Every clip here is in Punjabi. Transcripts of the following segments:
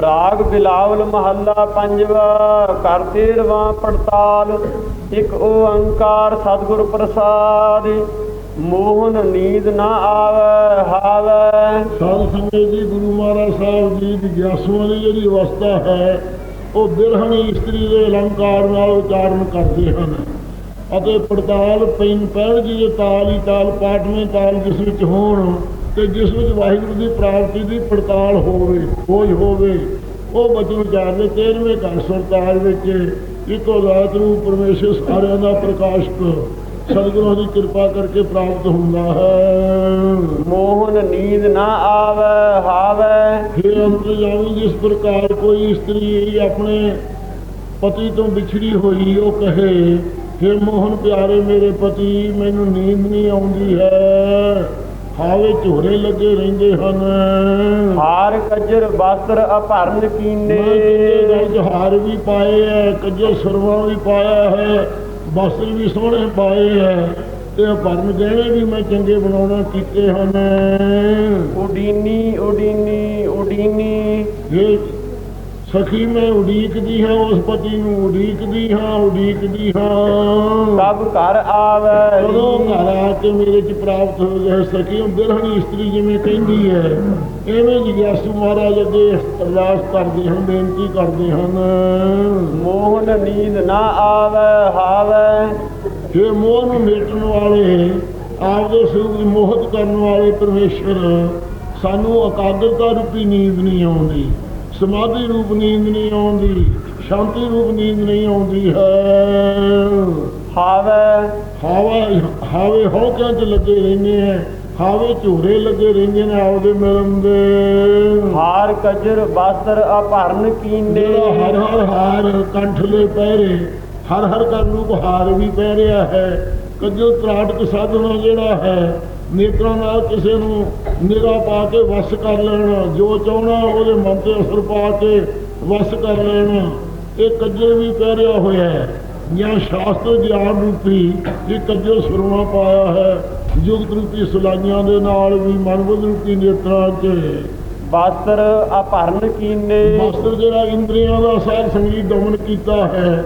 ਰਾਗ ਬਿਲਾਵਲ ਮਹੱਲਾ ਪੰਜਵਾ ਕਰ ਤੇਰਵਾਂ ਪੜਤਾਲ, ਇੱਕ ਓੰਕਾਰ ਸਤਿਗੁਰ ਪ੍ਰਸਾਦ। ਮੋਹਨ ਨੀਂਦ ਨਾ ਆਵੇ, ਹਾਵੇ। ਸਾਧ ਸੰਗਤ ਜੀ, ਗੁਰੂ ਮਹਾਰਾਜ ਸਾਹਿਬ ਜੀ ਦੀ ਗਿਆਸੂਆਂ ਦੀ ਜਿਹੜੀ ਅਵਸਥਾ ਹੈ, ਉਹ ਬਿਰਹਣੀ ਇਸਤਰੀ ਦੇ ਅਲੰਕਾਰ ਨਾਲ ਉਚਾਰਨ ਕਰਦੇ ਹਨ। ਅਤੇ ਪੜਤਾਲ ਪੈਨ ਪੈਣ ਜੀ ਦੇ ਤਾਲ ਹੀ ਤਾਲ, ਪਾਠਵੇਂ ਤਾਲ ਜਿਸ ਵਿੱਚ ਹੋਣ ਤੇ ਜਿਸ ਵਿੱਚ ਵਾਹਿਗੁਰੂ ਦੀ ਪ੍ਰਾਪਤੀ ਦੀ ਪੜਤਾਲ ਹੋਵੇ ਖੋਜ ਹੋਵੇ ਉਹ ਬਚਨ ਉਚਾਰਦੇ 13ਵੇਂ ਘਰ ਸੁਰਤਾਲ ਵਿੱਚ ਇੱਕੋ ਦਾਤ ਨੂੰ ਪਰਮੇਸ਼ਰ ਸਾਰਿਆਂ ਦਾ ਪ੍ਰਕਾਸ਼ਕ ਸਤਿਗੁਰਾਂ ਦੀ ਕਿਰਪਾ ਕਰਕੇ ਪ੍ਰਾਪਤ ਹੁੰਦਾ ਹੈ। ਮੋਹਨ ਨੀਂਦ ਨਾ ਆਵੇ ਹਾਵੇ। ਫਿਰ ਅੰਤਰਜਾਮੀ ਜਿਸ ਪ੍ਰਕਾਰ ਕੋਈ ਇਸਤਰੀ ਆਪਣੇ ਪਤੀ ਤੋਂ ਵਿਛੜੀ ਹੋਈ ਉਹ ਕਹੇ ਫਿਰ ਮੋਹਨ ਪਿਆਰੇ ਮੇਰੇ ਪਤੀ ਮੈਨੂੰ ਨੀਂਦ ਨਹੀਂ ਆਉਂਦੀ ਹੈ। ਹਾਵੇ ਝੋਰੇ ਲੱਗੇ ਰਹਿੰਦੇ ਹਨ। ਹਾਰ ਕੱਜਰ ਵਸਤਰ ਅਭਰਨ ਕੀਨੇ ਕਿਤੇ ਗਲ ਜਹਾਰ ਵੀ ਪਾਏ ਹੈ ਕੱਜੇ ਸਰਵਾ ਵੀ ਪਾਇਆ ਹੈ ਵਸਤਰ ਵੀ ਸੋਹਣੇ ਪਾਏ ਹੈ ਤੇ ਭਰਨ ਗਹਿਣੇ ਵੀ ਮੈਂ ਚੰਗੇ ਬਣਾਉਣਾ ਕੀਤੇ ਹਨ। ਉਡੀਨੀ ਉਡੀਨੀ ਉਡੀਨੀ। ਇਹ ਸਖੀ ਮੈਂ ਉਡੀਕਦੀ ਹਾਂ ਉਸ ਪਤੀ ਨੂੰ ਉਡੀਕਦੀ ਹਾਂ ਉਡੀਕਦੀ ਹਾਂ। ਕਬ ਘਰ ਆਵੇ। ਕਦੋਂ ਘਰ ਆ ਕੇ ਮੇਰੇ ਚ ਪ੍ਰਾਪਤ ਹੋ ਜਾਏ ਸਖੀ ਉਹ ਬਿਰਹਣੀ ਇਸਤਰੀ ਜਿਵੇਂ ਕਹਿੰਦੀ ਹੈ ਐਵੇਂ ਜਿਗਿਆਸੂ ਮਹਾਰਾਜ ਅੱਗੇ ਅਰਦਾਸ ਕਰਦੇ ਹਨ ਬੇਨਤੀ ਕਰਦੇ ਹਨ। ਮੋਹਨ ਨੀਂਦ ਨਾ ਆਵੇ ਹਾਵੇ। ਫਿਰ ਮੋਹ ਨੂੰ ਮੇਟਣ ਵਾਲੇ ਆਪਦੇ ਸਰੂਪ ਦੀ ਮੋਹਤ ਕਰਨ ਵਾਲੇ ਪਰਮੇਸ਼ਰ ਸਾਨੂੰ ਇਕਾਗਰਤਾ ਰੂਪੀ ਨੀਂਦ ਨਹੀਂ ਆਉਂਦੀ। ਸਮਾਧੀ ਰੂਪ ਨੀਂਦ ਨਹੀਂ ਆਉਂਦੀ ਸ਼ਾਂਤੀ ਰੂਪ ਨੀਂਦ ਨਹੀਂ ਆਉਂਦੀ ਹੈ। ਹਾਵੇ। ਹਾਵੇ ਹਾਵੇ ਹੌਕਿਆਂ 'ਚ ਲੱਗੇ ਰਹਿੰਦੇ ਆ ਹਾਵੇ ਝੂਰੇ ਲੱਗੇ ਰਹਿੰਦੇ ਨੇ ਆਪਦੇ ਮਿਲਣ ਦੇ। ਹਾਰ ਕੱਜਰ ਵਸਤਰ ਅਭਰਨ ਕੀਨੇ ਜਿਹੜਾ ਹਰ ਹਰ ਹਾਰ ਕੰਠਲੇ ਪਹਿਰੇ ਹਰ ਹਰ ਕਰ ਰੂਪ ਹਾਰ ਵੀ ਰਿਹਾ ਹੈ ਕੱਜੋ ਤਰਾਟਕ ਸਾਧਨਾ ਜਿਹੜਾ ਹੈ ਨੇਤਰਾਂ ਨਾਲ ਕਿਸੇ ਨੂੰ ਨਿਰਾ ਪਾ ਕੇ ਵਸ ਕਰ ਲੈਣਾ ਜੋ ਚਾਹਣਾ ਉਹਦੇ ਮਨ ਤੇ ਅਸਰ ਪਾ ਕੇ ਵਸ ਕਰ ਲੈਣਾ। ਇਹ ਕੱਜਲ ਵੀ ਪਹਿਰਿਆ ਹੋਇਆ ਹੈ। ਜਾਂ ਸ਼ਾਸਤਰ ਗਿਆਨ ਰੂਪੀ ਇਹ ਕੱਜਲ ਸੁਰਮਾ ਪਾਇਆ ਹੈ। ਜੁਗਤ ਰੂਪੀ ਸੁਲਾਈਆਂ ਦੇ ਨਾਲ ਵੀ ਮਨਬੁੱਧ ਰੂਪੀ ਨੇਤਰਾਂ 'ਚ ਵਸਤਰ ਅਭਰਨ ਕੀਨੇ ਵਸਤਰ ਜਿਹੜਾ ਇੰਦਰੀਆਂ ਦਾ ਸਾਰ ਸੰਗੀਤ ਦਮਨ ਕੀਤਾ ਹੈ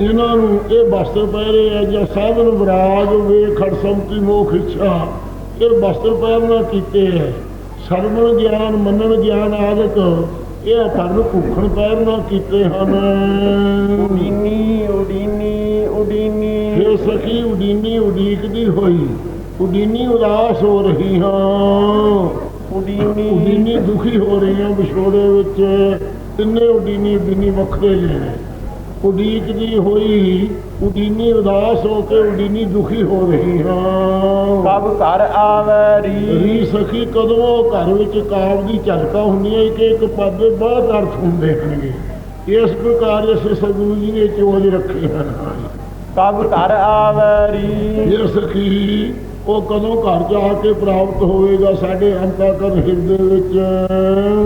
ਇਹਨਾਂ ਨੂੰ ਇਹ ਵਸਤਰ ਪਹਿਰੇ ਹੈ ਜਾਂ ਸਾਧਨ ਵਿਰਾਜ ਵੇ ਖੜ ਸੰਤੀ ਮੋਖ ਇੱਛਾ। ਇਹ ਵਸਤਰ ਪਹਿਰਨਾ ਕੀਤੇ ਹੈ ਸਰਵਣ ਗਿਆਨ ਮੰਨਣ ਗਿਆਨ ਆਦਿਕ ਇਹ ਅਪਰਨ ਭੁੱਖਣ ਪਹਿਰਨਾ ਕੀਤੇ ਹਨ। ਉਡੀਨੀ ਉਡੀਨੀ ਉਡੀਨੀ। ਇਹ ਸਖੀ ਉਡੀਨੀ ਉਡੀਕਦੀ ਹੋਈ। ਉਡੀਨੀ ਉਦਾਸ ਹੋ ਰਹੀ ਹਾਂ। ਉਡੀਨੀ। ਉਡੀਨੀ ਦੁਖੀ ਹੋ ਰਹੀ ਹਾਂ ਵਿਛੋੜੇ ਵਿੱਚ। ਤਿੰਨੇ ਉਡੀਨੀ ਉਡੀਨੀ ਵੱਖਰੇ ਨੇ ਉਡੀਕਦੀ ਹੋਈ ਉਡੀਨੀ ਉਦਾਸ ਹੋ ਕੇ ਉਡੀਨੀ ਦੁਖੀ ਹੋ ਰਹੀ ਹਾਂ। ਕਬ ਘਰ ਆਵੇ ਰੀ। ਰੀ ਸਖੀ ਕਦੋਂ ਘਰ ਵਿੱਚ ਕਾਵ ਦੀ ਝਲਕਾ ਹੁੰਦੀ ਹੈ ਕਿ ਇੱਕ ਪਦ ਦੇ ਬਹੁਤ ਅਰਥ ਹੁੰਦੇ ਹਨਗੇ ਇਸ ਪ੍ਰਕਾਰ ਇਸ ਸਤਿਗੁਰੂ ਜੀ ਨੇ ਚੋਜ ਰੱਖੇ ਹਨ ਕਬ ਘਰ ਆਵੇ ਰੀ। ਇਹ ਸਖੀ ਉਹ ਕਦੋਂ ਘਰ ਜਾ ਕੇ ਪ੍ਰਾਪਤ ਹੋਵੇਗਾ ਸਾਡੇ ਅੰਤਕਰਨ ਹਿਰਦੇ ਵਿੱਚ?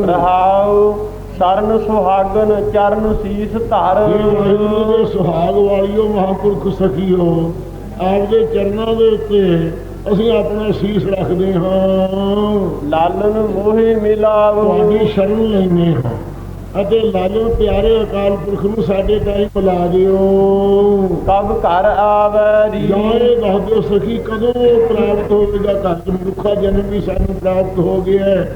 ਰਹਾਉ। ਸਰਨ ਸੁਹਾਗਨ ਚਰਨ ਸੀਸ ਧਰ। ਦੇ ਸੁਹਾਗ ਵਾਲਿਓ ਮਹਾਂਪੁਰਖ ਸਖੀਓ ਆਪਦੇ ਚਰਨਾਂ ਦੇ ਉੱਤੇ ਅਸੀਂ ਆਪਣਾ ਸੀਸ ਰੱਖਦੇ ਹਾਂ। ਲਾਲਨ ਮੋਹਿ ਮਿਲਾਵ। ਤੁਹਾਡੀ ਸ਼ਰਨ ਲੈਨੇ ਹਾਂ। ਅਤੇ ਲਾਲਨ ਪਿਆਰੇ ਅਕਾਲ ਪੁਰਖ ਨੂੰ ਸਾਡੇ ਤਾਈਂ ਬੁਲਾ ਦਿਓ। ਕਬ ਘਰ ਆਵੇ ਜਾਂ ਰੀ। ਇਹ ਦੱਸ ਸਖੀ ਕਦੋਂ ਪ੍ਰਾਪਤ ਹੋਵੇਗਾ ਘਰ? ਮਨੁੱਖਾ ਜਨਮ ਵੀ ਸਾਨੂੰ ਪ੍ਰਾਪਤ ਹੋ ਗਿਆ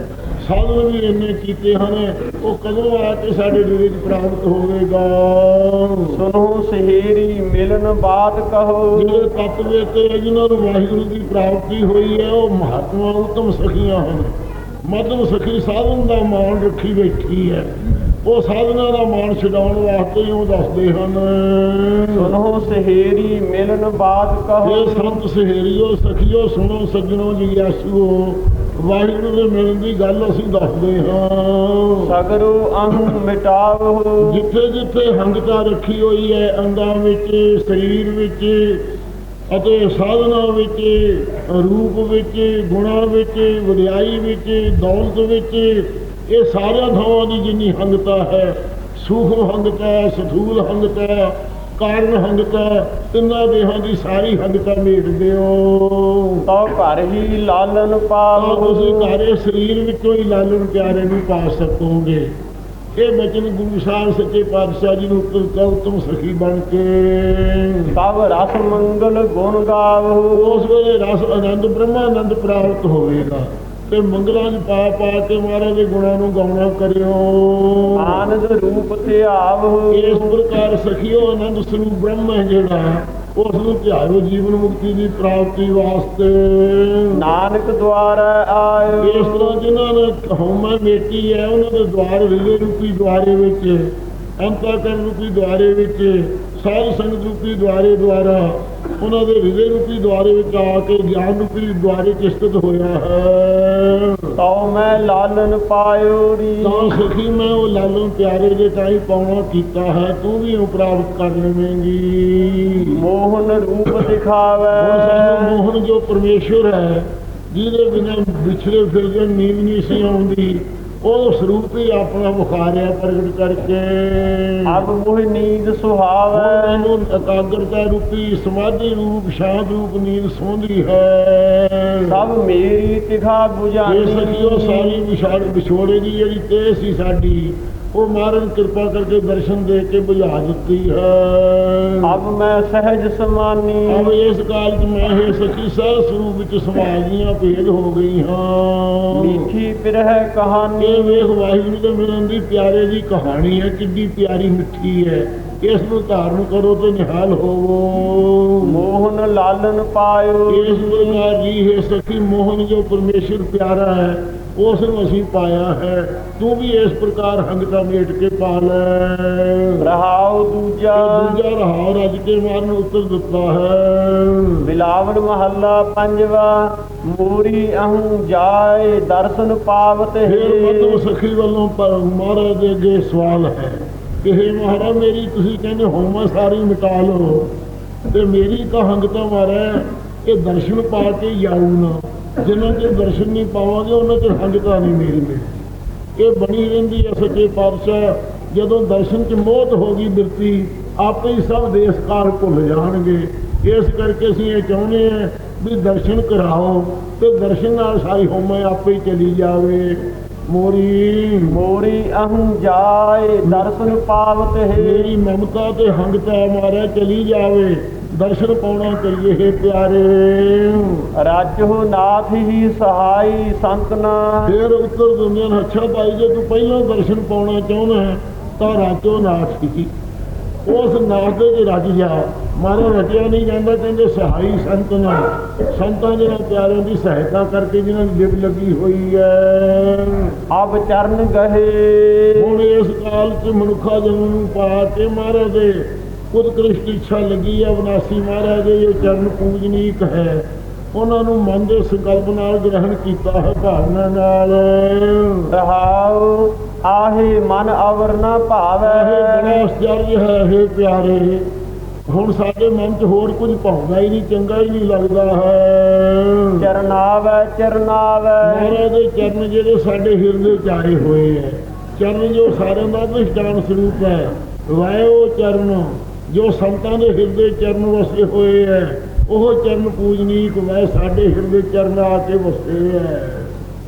ਹੈ ਸਾਧਨ ਵੀ ਇੰਨੇ ਕੀਤੇ ਹਨ ਉਹ ਕਦੋਂ ਆ ਕੇ ਸਾਡੇ 'ਚ ਪ੍ਰਾਪਤ ਹੋਵੇਗਾ? ਸੁਨੋ ਸਹੇਰੀ ਮਿਲਨ ਬਾਤ ਕਹੋ। ਜਿਹੜੇ ਤਤਵੇ ਤੇ ਜਿਨ੍ਹਾਂ ਨੂੰ ਵਾਹਿਗੁਰੂ ਦੀ ਪ੍ਰਾਪਤੀ ਹੋਈ ਹੈ ਉਹ ਮਹਾਤਮਾ ਉਤਮ ਸਖੀਆਂ ਹਨ। ਮਧਮ ਸਖੀ ਸਾਧਨ ਦਾ ਮਾਣ ਰੱਖੀ ਬੈਠੀ ਹੈ। ਉਹ ਸਾਧਨਾ ਦਾ ਮਾਣ ਛਡਾਉਣ ਵਾਸਤੇ ਹੀ ਉਹ ਦੱਸਦੇ ਹਨ। ਸੁਨੋ ਸਹੇਰੀ ਮਿਲਨ ਬਾਤ ਇਹ ਕਹੋ ਸੰਤ ਸਹੇਰੀਓ ਸਖੀਓ ਸੁਣੋ ਸੱਜਣੋ ਜਿਗਿਆਸੂਓ ਵਾਹਿਗੁਰੂ ਦੇ ਮਿਲਣ ਦੀ ਗੱਲ ਅਸੀਂ ਦੱਸਦੇ ਹਾਂ। ਸਗਰੋ ਅਹੰ ਮਿਟਾਵੋ ਜਿੱਥੇ ਜਿੱਥੇ ਹੰਗਤਾ ਰੱਖੀ ਹੋਈ ਹੈ ਅੰਗਾਂ ਵਿੱਚ ਸਰੀਰ ਵਿੱਚ ਅਤੇ ਸਾਧਨਾ ਵਿੱਚ ਰੂਪ ਵਿੱਚ ਗੁਣਾ ਵਿੱਚ ਵਡਿਆਈ ਵਿੱਚ ਦੌਲਤ ਵਿੱਚ ਇਹ ਸਾਰਿਆਂ ਥਾਵਾਂ ਦੀ ਜਿੰਨੀ ਹੰਗਤਾ ਹੈ ਸੂਖਮ ਹੰਗਤਾ ਸਥੂਲ ਹੰਗਤਾ ਕਾਰਨ ਹੰਗਤਾ ਤਿੰਨਾਂ ਦੇਹਾਂ ਦੀ ਸਾਰੀ ਹੰਗਤਾ ਮੇਟ ਦਿਓ। ਤੋ ਘਰ ਹੀ ਲਾਲਨ ਪਾਵੋ ਤੁਸੀਂ ਘਰੇ ਸਰੀਰ ਵਿੱਚੋਂ ਹੀ ਲਾਲਨ ਪਿਆਰੇ ਨੂੰ ਪਾ ਸਕੋਗੇ। ਇਹ ਬਚਨ ਗੁਰੂ ਸਾਹਿਬ ਸੱਚੇ ਪਾਤਸ਼ਾਹ ਜੀ ਨੂੰ ਉਤਮ ਉਤਮ ਸਖੀ ਬਣ ਕੇ। ਤਬ ਰਸ ਮੰਗਲ ਗੁਣ ਗਾਵੋ। ਉਸ ਵੇਲੇ ਰਸ ਆਨੰਦ ਬ੍ਰਹਮਾ ਆਨੰਦ ਪ੍ਰਾਪਤ ਹੋਵੇਗਾ। ਤੇ ਮੰਗਲਾਂ 'ਚ ਪਾ ਪਾ ਕੇ ਮਹਾਰਾਜ ਦੇ ਗੁਣਾਂ ਨੂੰ ਗਾਉਣਾ ਕਰਿਓ। ਆਨੰਦ ਰੂਪ ਧਿਆਵੋ ਇਸ ਪ੍ਰਕਾਰ ਸਖੀਓ ਆਨੰਦ ਸਰੂਪ ਬ੍ਰਹਮ ਹੈ ਜਿਹੜਾ ਉਸ ਨੂੰ ਧਿਆਇਓ ਜੀਵਨ ਮੁਕਤੀ ਦੀ ਪ੍ਰਾਪਤੀ ਵਾਸਤੇ। ਨਾਨਕ ਦੁਆਰ ਆਇਓ। ਇਸ ਤਰ੍ਹਾਂ ਜਿਨ੍ਹਾਂ ਨੇ ਹਉਮੈ ਮੇਟੀ ਹੈ ਉਹਨਾਂ ਦੇ ਦਵਾਰ ਹਿਰਦੇ ਰੂਪੀ ਦੁਆਰੇ ਵਿੱਚ ਅੰਤਕਰਨ ਰੂਪੀ ਦੁਆਰੇ ਵਿੱਚ ਸਾਧ ਸੰਗਤ ਰੂਪੀ ਦੁਆਰੇ ਦੁਆਰਾ ਉਹਨਾਂ ਦੇ ਹਿਰਦੇ ਰੂਪੀ ਦੁਆਰੇ ਵਿੱਚ ਆ ਕੇ ਗਿਆਨ ਰੂਪੀ ਦੁਆਰੇ ਚ ਸਥਿਤ ਹੋਇਆ ਹੈ। ਤਉ ਮੈਂ ਲਾਲਨ ਪਾਇਓ ਰੀ। ਤਾਂ ਸਖੀ ਮੈਂ ਉਹ ਲਾਲਨ ਪਿਆਰੇ ਦੇ ਤਾਈ ਪਾਉਣਾ ਕੀਤਾ ਹੈ ਤੂੰ ਵੀ ਉਹ ਪ੍ਰਾਪਤ ਕਰ ਲਵੇਂਗੀ। ਮੋਹਨ ਰੂਪ ਦਿਖਾਵੇ। ਮੋਹਨ ਜੋ ਪਰਮੇਸ਼ਵਰ ਹੈ ਜਿਹਦੇ ਬਿਨਾਂ ਵਿਛੜੇ ਫਿਰਦੇ ਨੀਂਦ ਨਹੀਂ ਸੀ ਆਉਂਦੀ। ਉਹ ਸਰੂਪ ਹੀ ਆਪਣਾ ਬੁਖਾਰਿਆ ਪ੍ਰਗਟ ਕਰਕੇ। ਅਬ ਮੋਹ ਨੀਂਦ ਸੁਹਾਵੇ। ਮੈਨੂੰ ਇਕਾਗਰਤਾ ਰੂਪੀ ਸਮਾਧੀ ਰੂਪ ਸ਼ਾਂਤ ਰੂਪ ਨੀਂਦ ਸੌਂਦੀ ਹੈ। ਸਭ ਮੇਰੀ ਤਿਖਾ ਇਹ ਸਖੀਓ 부ਝਾਨੀ ਸਾਰੀ ਵਿਛਾੜ ਵਿਛੋੜੇ ਦੀ ਜਿਹੜੀ ਤੇ ਸੀ ਸਾਡੀ ਉਹ ਮਹਾਰਾਜ ਕਿਰਪਾ ਕਰਕੇ ਦਰਸ਼ਨ ਦੇ ਕੇ ਬੁਝਾ ਦਿੱਤੀ ਹੈ। ਅਬ ਮੈਂ ਸਹਿਜ ਸਮਾਨੀ। ਅਬ ਇਸ ਕਾਲ ਚ ਮੈਂ ਇਹ ਸਖੀ ਸਹਿ ਸਰੂਪ ਵਿੱਚ ਸਮਾ ਗਈਆਂ ਭੇਦ ਹੋ ਗਈ ਹਾਂ। ਮੀਠੀ ਪਿਰਹਿ ਕਹਾਣੀ। ਇਹ ਵੇਖ ਵਾਹਿਗੁਰੂ ਦੇ ਮਿਲਣ ਦੀ ਪਿਆਰੇ ਦੀ ਕਹਾਣੀ ਹੈ ਕਿੰਨੀ ਪਿਆਰੀ ਮਿੱਠੀ ਹੈ। ਇਸ ਨੂੰ ਧਾਰਨ ਕਰੋ ਤੇ ਨਿਹਾਲ ਹੋਵੋ। ਮੋਹਨ ਲਾਲਨ ਪਾਇਓ। ਇਸ ਪ੍ਰਕਾਰ ਜੀ ਹੈ ਸਖੀ ਮੋਹਨ ਜੋ ਪਰਮੇਸ਼ਰ ਪਿਆਰਾ ਹੈ ਉਸ ਨੂੰ ਅਸੀਂ ਪਾਇਆ ਹੈ। ਤੂੰ ਵੀ ਇਸ ਪ੍ਰਕਾਰ ਹੰਗਤਾ ਮੇਟ ਕੇ ਪਾ ਲੈ। ਰਹਾਉ ਦੂਜਾ। ਦੂਜਾ ਰਹਾਉ ਰੱਜ ਕੇ ਮਾਰਨ ਉੱਤਰ ਦਿੱਤਾ ਹੈ। ਬਿਲਾਵੜ ਮਹੱਲਾ ਪੰਜਵਾ ਮੂਰੀ ਅਹੰ ਜਾਏ ਦਰਸ਼ਨ ਪਾਵਤ ਫਿਰ ਮਤਲਬ ਹੈ ਸਖੀ ਵੱਲੋਂ ਪਰ ਮਹਾਰਾਜ ਦੇ ਅੱਗੇ ਸਵਾਲ ਹੈ ਕਿ ਹੇ ਮਹਾਰਾਜ ਮੇਰੀ ਤੁਸੀਂ ਕਹਿੰਦੇ ਹੋਮਾ ਸਾਰੀ ਮਿਟਾ ਲਓ। ਤੇ ਮੇਰੀ ਕਹੰਗਤਾ ਮਾਰੇ ਇਹ ਦਰਸ਼ਨ ਪਾ ਕੇ ਜਾਊ ਨਾ। ਜਿਨ੍ਹਾਂ ਦੇ ਦਰਸ਼ਨ ਨਹੀਂ ਪਾਵਾਂਗੇ ਉਹਨਾਂ ਤੇ ਹੰਗਤਾ ਨਹੀਂ ਮੇਰੀ ਮੇਰੀ ਇਹ ਬਣੀ ਰਹਿੰਦੀ ਹੈ ਸੱਚੇ ਪਾਤਸ਼ਾਹ। ਜਦੋਂ ਦਰਸ਼ਨ ਚ ਮੋਹਤ ਹੋ ਗਈ ਬਿਰਤੀ ਆਪੇ ਹੀ ਸਭ ਦੇਸ ਕਾਲ ਭੁੱਲ ਜਾਣਗੇ। ਇਸ ਕਰਕੇ ਅਸੀਂ ਇਹ ਚਾਹੁੰਦੇ ਹਾਂ ਵੀ ਦਰਸ਼ਨ ਕਰਾਓ ਤੇ ਦਰਸ਼ਨ ਨਾਲ ਸਾਰੀ ਹੋਮੇ ਆਪੇ ਹੀ ਚਲੀ ਜਾਵੇ। ਮੋਰੀ ਮੋਰੀ ਅਹੰ ਜਾਏ ਦਰਸ਼ਨ ਪਾਵਤ ਹੈ। ਮੇਰੀ ਮਮਤਾ ਤੇ ਹੰਗਤਾ ਮਾਰੇ ਚਲੀ ਜਾਵੇ। ਦਰਸ਼ਨ ਪਾਉਣਾ ਕਰੀਏ ਹੇ ਪਿਆਰੇ। ਰਾਜੋ ਨਾਥ ਹੀ ਸਹਾਈ ਸੰਤਨਾ ਫਿਰ ਉੱਤਰ ਦਿੰਦੇ ਨੇ ਅੱਛਾ ਭਾਈ ਜੇ ਤੂੰ ਪਹਿਲਾਂ ਦਰਸ਼ਨ ਪਾਉਣਾ ਚਾਹੁੰਦਾ ਹੈ ਤਾਂ ਰਾਜੋ ਨਾਥ ਹੀ। ਉਸ ਨਾਥ ਦੇ ਰੱਜ ਜਾ ਮਾਰਾ ਰਚਿਆ ਨਹੀਂ ਜਾਂਦਾ ਕਹਿੰਦੇ ਸਹਾਈ ਸੰਤ ਨਾਲ ਸੰਤਾਂ ਜਿਹਨਾਂ ਪਿਆਰਿਆਂ ਦੀ ਸਹਾਇਤਾ ਕਰਕੇ ਜਿਨ੍ਹਾਂ ਦੀ ਲਿਵ ਲੱਗੀ ਹੋਈ ਹੈ। ਅਬ ਚਰਨ ਗਏ ਹੁਣ ਇਸ ਕਾਲ ਚ ਮਨੁੱਖਾ ਜਨਮ ਨੂੰ ਪਾ ਕੇ ਮਹਾਰਾਜ ਦੇ ਉਤਕ੍ਰਿਸ਼ਟ ਇੱਛਾ ਲੱਗੀ ਹੈ ਅਬਨਾਸੀ ਮਹਾਰਾਜ ਦੇ ਇਹ ਚਰਨ ਪੂਜਨੀਕ ਹੈ। ਉਹਨਾਂ ਨੂੰ ਮਨ ਦੇ ਸੰਕਲਪ ਨਾਲ ਗ੍ਰਹਿਣ ਕੀਤਾ ਹੈ ਭਾਵਨਾ ਨਾਲ। ਰਹਾਉ ਆਹੇ ਮਨ ਅਵਰ ਨਾ ਇਹ ਬੜਾ ਭਾਵੈ ਆਸ਼ਚਰਜ ਹੈ ਇਹ ਪਿਆਰੇ। ਹੁਣ ਸਾਡੇ ਮਨ 'ਚ ਹੋਰ ਕੁਝ ਭਾਉਂਦਾ ਹੀ ਨਹੀਂ ਚੰਗਾ ਹੀ ਨਹੀਂ ਲੱਗਦਾ ਹੈ। ਚਰਨਾਵੈ ਚਰਨਾਵੈ। ਮਹਾਰਾਜ ਦੇ ਚਰਨ ਜਿਹੜੇ ਸਾਡੇ ਹਿਰਦੇ 'ਚ ਆਏ ਹੋਏ ਹੈ ਚਰਨ ਜੋ ਸਾਰਿਆਂ ਦਾ ਅਧਿਸ਼ਟਾਨ ਸਰੂਪ ਹੈ ਵਾਇਓ ਚਰਨ। ਜੋ ਸੰਤਾਂ ਦੇ ਹਿਰਦੇ ਚਰਨ ਵਸੇ ਹੋਏ ਹੈ ਉਹ ਚਰਨ ਪੂਜਨੀਕ ਵੈ ਸਾਡੇ ਹਿਰਦੇ ਚਰਨ ਆ ਕੇ ਵਸੇ ਹੈ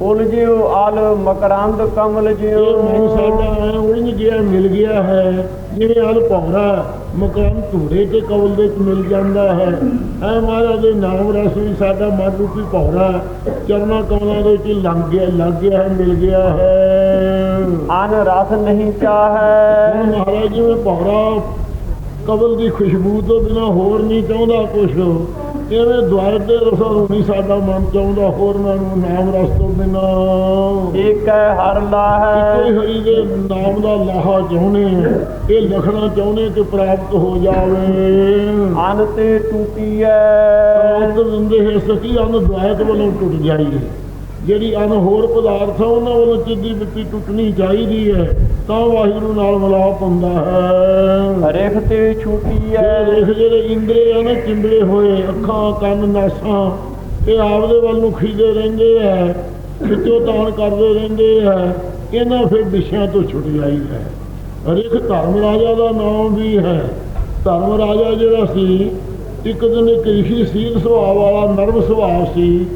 ਉਲ ਜਿਉ ਆਲ ਮਕਰੰਦ ਕਮਲ ਜਿਉ ਮਨ ਸਾਡਾ ਐਂ ਉਲਝ ਗਿਆ ਮਿਲ ਗਿਆ ਹੈ ਜਿਵੇਂ ਹਲ ਭੌਰਾ ਮਕਾਨ ਧੂੜੇ ਤੇ ਕਵਲ ਦੇ ਵਿੱਚ ਮਿਲ ਜਾਂਦਾ ਹੈ। ਐ ਮਹਾਰਾਜ ਦੇ ਨਾਮ ਰਸ ਵੀ ਸਾਡਾ ਮਨ ਰੂਪੀ ਭੌਰਾ ਚਰਨਾ ਕਮਲਾਂ ਦੇ ਵਿੱਚ ਲੰਘ ਗਿਆ ਲੱਗ ਗਿਆ ਹੈ ਮਿਲ ਗਿਆ ਹੈ। ਅਨ ਰਸ ਨਹੀਂ ਚਾਹੈ। ਮਹਾਰਾਜ ਜਿਵੇਂ ਭੌਰਾ ਕਵਲ ਦੀ ਖੁਸ਼ਬੂ ਤੋਂ ਬਿਨਾ ਹੋਰ ਨਹੀਂ ਚਾਹੁੰਦਾ ਕੁਛ। ਇਵੇਂ ਦੁਆਰ ਦੇ ਰਸਾਂ ਨੂੰ ਨਹੀਂ ਸਾਡਾ ਮਨ ਚਾਹੁੰਦਾ ਹੋਰਨਾਂ ਨੂੰ ਨਾਮ ਰਸ ਤੋਂ ਬਿਨਾ। ਏਕੈ ਹਰ ਕੋਈ ਲਾਹੈ ਹਰੀ ਦੇ ਨਾਮ ਦਾ ਲਾਹਾ ਚਾਹੁੰਦੇ ਹਾਂ, ਇਹ ਲਖਣਾ ਚਾਹੁੰਦੇ ਕਿ ਪ੍ਰਾਪਤ ਹੋ ਜਾਵੇ। ਅਨ ਤੇ ਟੂਟੀਐ। ਅੰਤ ਦਿੰਦੇ ਹੈ ਸਕੀ ਅਨ ਦੁਆਇਤ ਵੱਲੋਂ ਟੁੱਟ ਜਾਈਏ। ਜਿਹੜੀ ਅਨ ਹੋਰ ਪਦਾਰਥ ਆ ਉਹਨਾਂ ਵੱਲੋਂ ਚਿੱਦੀ ਬਿੱਤੀ ਟੁੱਟਣੀ ਚਾਹੀਦੀ ਹੈ ਤਾਂ ਵਾਹਿਗੁਰੂ ਨਾਲ ਮਿਲਾਪ ਹੁੰਦਾ ਹੈ। ਰੇਖ ਤੇ ਇਹ ਛੂਟੀਐ ਦੇਖ ਜਿਹੜੇ ਇੰਦਰੀ ਆ ਨਾ ਚਿੰਬੜੇ ਹੋਏ ਅੱਖਾਂ ਕੰਨ ਨਾਸਾਂ ਇਹ ਆਪਦੇ ਵੱਲ ਨੂੰ ਖਿੱਚਦੇ ਰਹਿੰਦੇ ਆ ਖਿੱਚੋ ਤਾਣ ਕਰਦੇ ਰਹਿੰਦੇ ਆ ਇਹਨਾਂ ਫਿਰ ਵਿਸ਼ਿਆਂ ਤੋਂ ਛੁੱਟ ਜਾਈਦਾ ਹੈ। ਰਿਖ ਧਰਮ ਰਾਜਾ ਦਾ ਨਾਮ ਵੀ ਹੈ। ਧਰਮ ਰਾਜਾ ਜਿਹੜਾ ਸੀ ਇੱਕ ਦਿਨ ਇੱਕ ਰਿਸ਼ੀ ਸੀਲ ਸੁਭਾਅ ਵਾਲਾ ਨਰਮ ਸੁਭਾਅ ਸੀ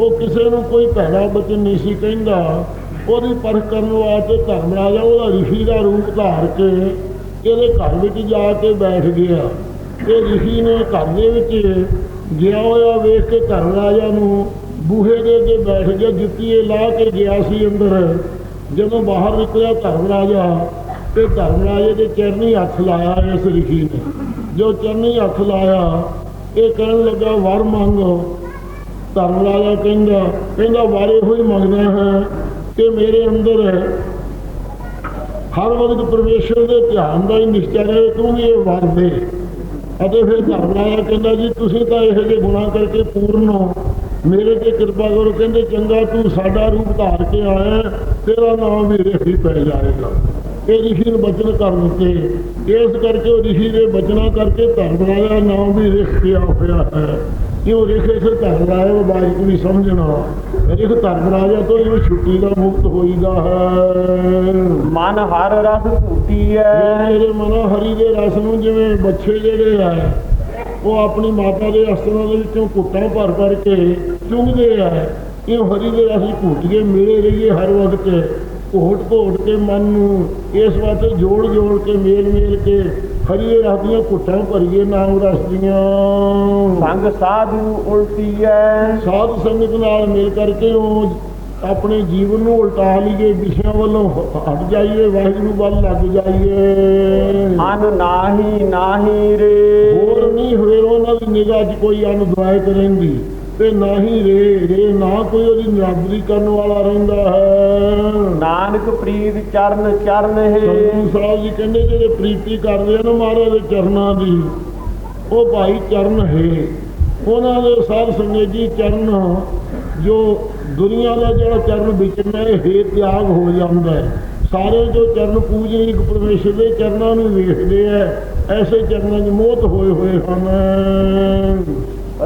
ਉਹ ਕਿਸੇ ਨੂੰ ਕੋਈ ਭੈੜਾ ਬਚਨ ਨਹੀਂ ਸੀ ਕਹਿੰਦਾ। ਉਹਦੀ ਪਰਖ ਕਰਨ ਵਾਸਤੇ ਧਰਮ ਰਾਜਾ ਉਹਦਾ ਰਿਸ਼ੀ ਦਾ ਰੂਪ ਧਾਰ ਕੇ ਇਹਦੇ ਘਰ ਵਿੱਚ ਜਾ ਕੇ ਬੈਠ ਗਿਆ। ਇਹ ਰਿਸ਼ੀ ਨੇ ਘਰ ਦੇ ਵਿੱਚ ਗਿਆ ਹੋਇਆ, ਵੇਖ ਕੇ ਧਰਮ ਰਾਜਾ ਨੂੰ ਬੂਹੇ ਦੇ ਅੱਗੇ ਬੈਠ ਗਿਆ ਜੁੱਤੀਏ ਲਾ ਕੇ ਗਿਆ ਸੀ ਅੰਦਰ। ਜਦੋਂ ਬਾਹਰ ਨਿਕਲਿਆ ਧਰਮ ਰਾਜਾ, ਤੇ ਧਰਮ ਰਾਜੇ ਦੇ ਚਰਨੀ ਹੱਥ ਲਾਇਆ ਇਸ ਰਿਸ਼ੀ ਨੇ। ਜੋ ਚਰਨੀ ਹੱਥ ਲਾਇਆ, ਇਹ ਕਹਿਣ ਲੱਗਾ, ਵਰ ਮੰਗੋ ਧਰਮ ਰਾਜਾ ਕਹਿੰਦਾ ਕਹਿੰਦਾ ਵਾਰੇ ਹੋਈ ਮੰਗਦਾ ਹੈ ਕਿ ਮੇਰੇ ਅੰਦਰ ਹਰ ਵਕਤ ਪਰਮੇਸ਼ਰ ਦੇ ਧਿਆਨ ਦਾ ਹੀ ਨਿਸ਼ਚੈ ਰਹੇ, ਤੂੰ ਵੀ ਇਹ ਵਰ ਦੇ। ਅਤੇ ਫਿਰ ਧਰਮ ਰਾਜਾ ਕਹਿੰਦਾ, ਜੀ, ਤੁਸੀਂ ਤਾਂ ਇਹੋ ਜਿਹੇ ਗੁਨਾਹ ਕਰਕੇ ਪੂਰਨ ਹੋ। ਮੇਰੇ ਤੇ ਕਿਰਪਾ ਕਰੋ, ਕਹਿੰਦੇ, ਚੰਗਾ, ਤੂੰ ਸਾਡਾ ਰੂਪ ਧਾਰ ਕੇ ਆਇਆ, ਤੇਰਾ ਨਾਮ ਵੀ ਰੇਖੀ ਪੈ ਜਾਏਗਾ। ਇਹ ਰਿਸ਼ੀ ਨੂੰ ਬਚਨ ਕਰ ਦਿੱਤੇ। ਇਸ ਕਰਕੇ ਉਹ ਰਿਸ਼ੀ ਦੇ ਬਚਨਾਂ ਕਰਕੇ ਧਰਮ ਰਾਜਾ ਨਾਮ ਵੀ ਰਿਖ ਪਿਆ ਹੋਇਆ ਹੈ। ਕਿਉਂ ਰਿਖੇ ਸੇ ਧਰਮ ਰਾਜਾ ਨੂੰ ਬਾਜ ਕੋਈ ਸਮਝਣਾ ਰਿਖ ਧਰਮ ਰਾਜਾ ਤੋਂ ਇਹ ਛੁੱਟੀ ਦਾ ਮੁਕਤ ਹੋਈਦਾ ਹੈ। ਮਨ ਹਰ ਰਸ ਭੂਤੀ ਹੈ ਮੇਰੇ ਮਨੋ ਹਰੀ ਦੇ ਰਸ ਨੂੰ ਜਿਵੇਂ ਬੱਚੇ ਜਿਹੜੇ ਆ ਉਹ ਆਪਣੀ ਮਾਤਾ ਦੇ ਅਸਤਰਾਂ ਦੇ ਵਿੱਚੋਂ ਕੁੱਟਾਂ ਭਰ ਭਰ ਕੇ ਚੁੰਗਦੇ ਆ। ਇਹ ਹਰੀ ਦੇ ਰਸ ਘੁੱਟ ਕੇ ਮਿਲੇ ਰਹੀਏ ਹਰ ਵਕਤ ਘੋਟ ਘੋਟ ਕੇ ਮਨ ਨੂੰ ਇਸ ਵਾਸਤੇ ਜੋੜ ਜੋੜ ਕੇ ਮੇਲ ਮੇਲ ਕੇ ਹਰੀ ਦੇ ਰਸ ਦੀਆਂ ਘੁੱਟਾਂ ਭਰੀਏ ਨਾਮ ਰਸ ਦੀਆਂ ਸੰਗ ਸਾਧੂ ਉਲਟੀ ਹੈ ਸਾਧ ਸੰਗਤ ਨਾਲ ਮਿਲ ਕਰਕੇ ਉਹ ਆਪਣੇ ਜੀਵਨ ਨੂੰ ਉਲਟਾ ਲਈਏ ਵਿਸ਼ਿਆਂ ਵੱਲੋਂ ਹਟ ਜਾਈਏ ਵਾਹਿਗੁਰੂ ਵੱਲ ਲੱਗ ਜਾਈਏ। ਅਨ ਨਾਹੀ ਨਾਹੀ ਰੇ। ਹੋਰ ਨਹੀਂ ਹੋਏ ਉਹਨਾਂ ਦੀ ਨਿਗਾਹ 'ਚ ਕੋਈ ਅਨੁਦਵਾਇਤ ਰਹਿੰਦੀ। ਤੇ ਨਾ ਹੀ ਰੇ ਰੇ ਨਾ ਕੋਈ ਉਹਦੀ ਨਿਰਾਦਰੀ ਕਰਨ ਵਾਲਾ ਰਹਿੰਦਾ ਹੈ। ਨਾਨਕ ਪ੍ਰੀਤ ਚਰਨ ਚਰਨ ਹੈ। ਸਤਿਗੁਰੂ ਸਾਹਿਬ ਜੀ ਕਹਿੰਦੇ ਜਿਹੜੇ ਪ੍ਰੀਤੀ ਕਰਦੇ ਆ ਨਾ ਮਹਾਰਾਜ ਦੇ ਚਰਨਾਂ ਦੀ ਉਹ ਭਾਈ ਚਰਨ ਹੈ। ਉਹਨਾਂ ਦੇ ਸਾਧ ਸੰਗਤ ਜੀ ਚਰਨ ਜੋ ਦੁਨੀਆ ਦਾ ਜਿਹੜਾ ਚਰਨ ਵਿਚਰਨਾ ਹੈ ਹੇ ਤਿਆਗ ਹੋ ਜਾਂਦਾ ਹੈ। ਸਾਰੇ ਜੋ ਚਰਨ ਪੂਜਨੀਕ ਪਰਮੇਸ਼ਰ ਦੇ ਚਰਨਾਂ ਨੂੰ ਵੇਖਦੇ ਆ ਐਸੇ ਚਰਨਾਂ 'ਚ ਮੋਹਤ ਹੋਏ ਹੋਏ ਹਨ।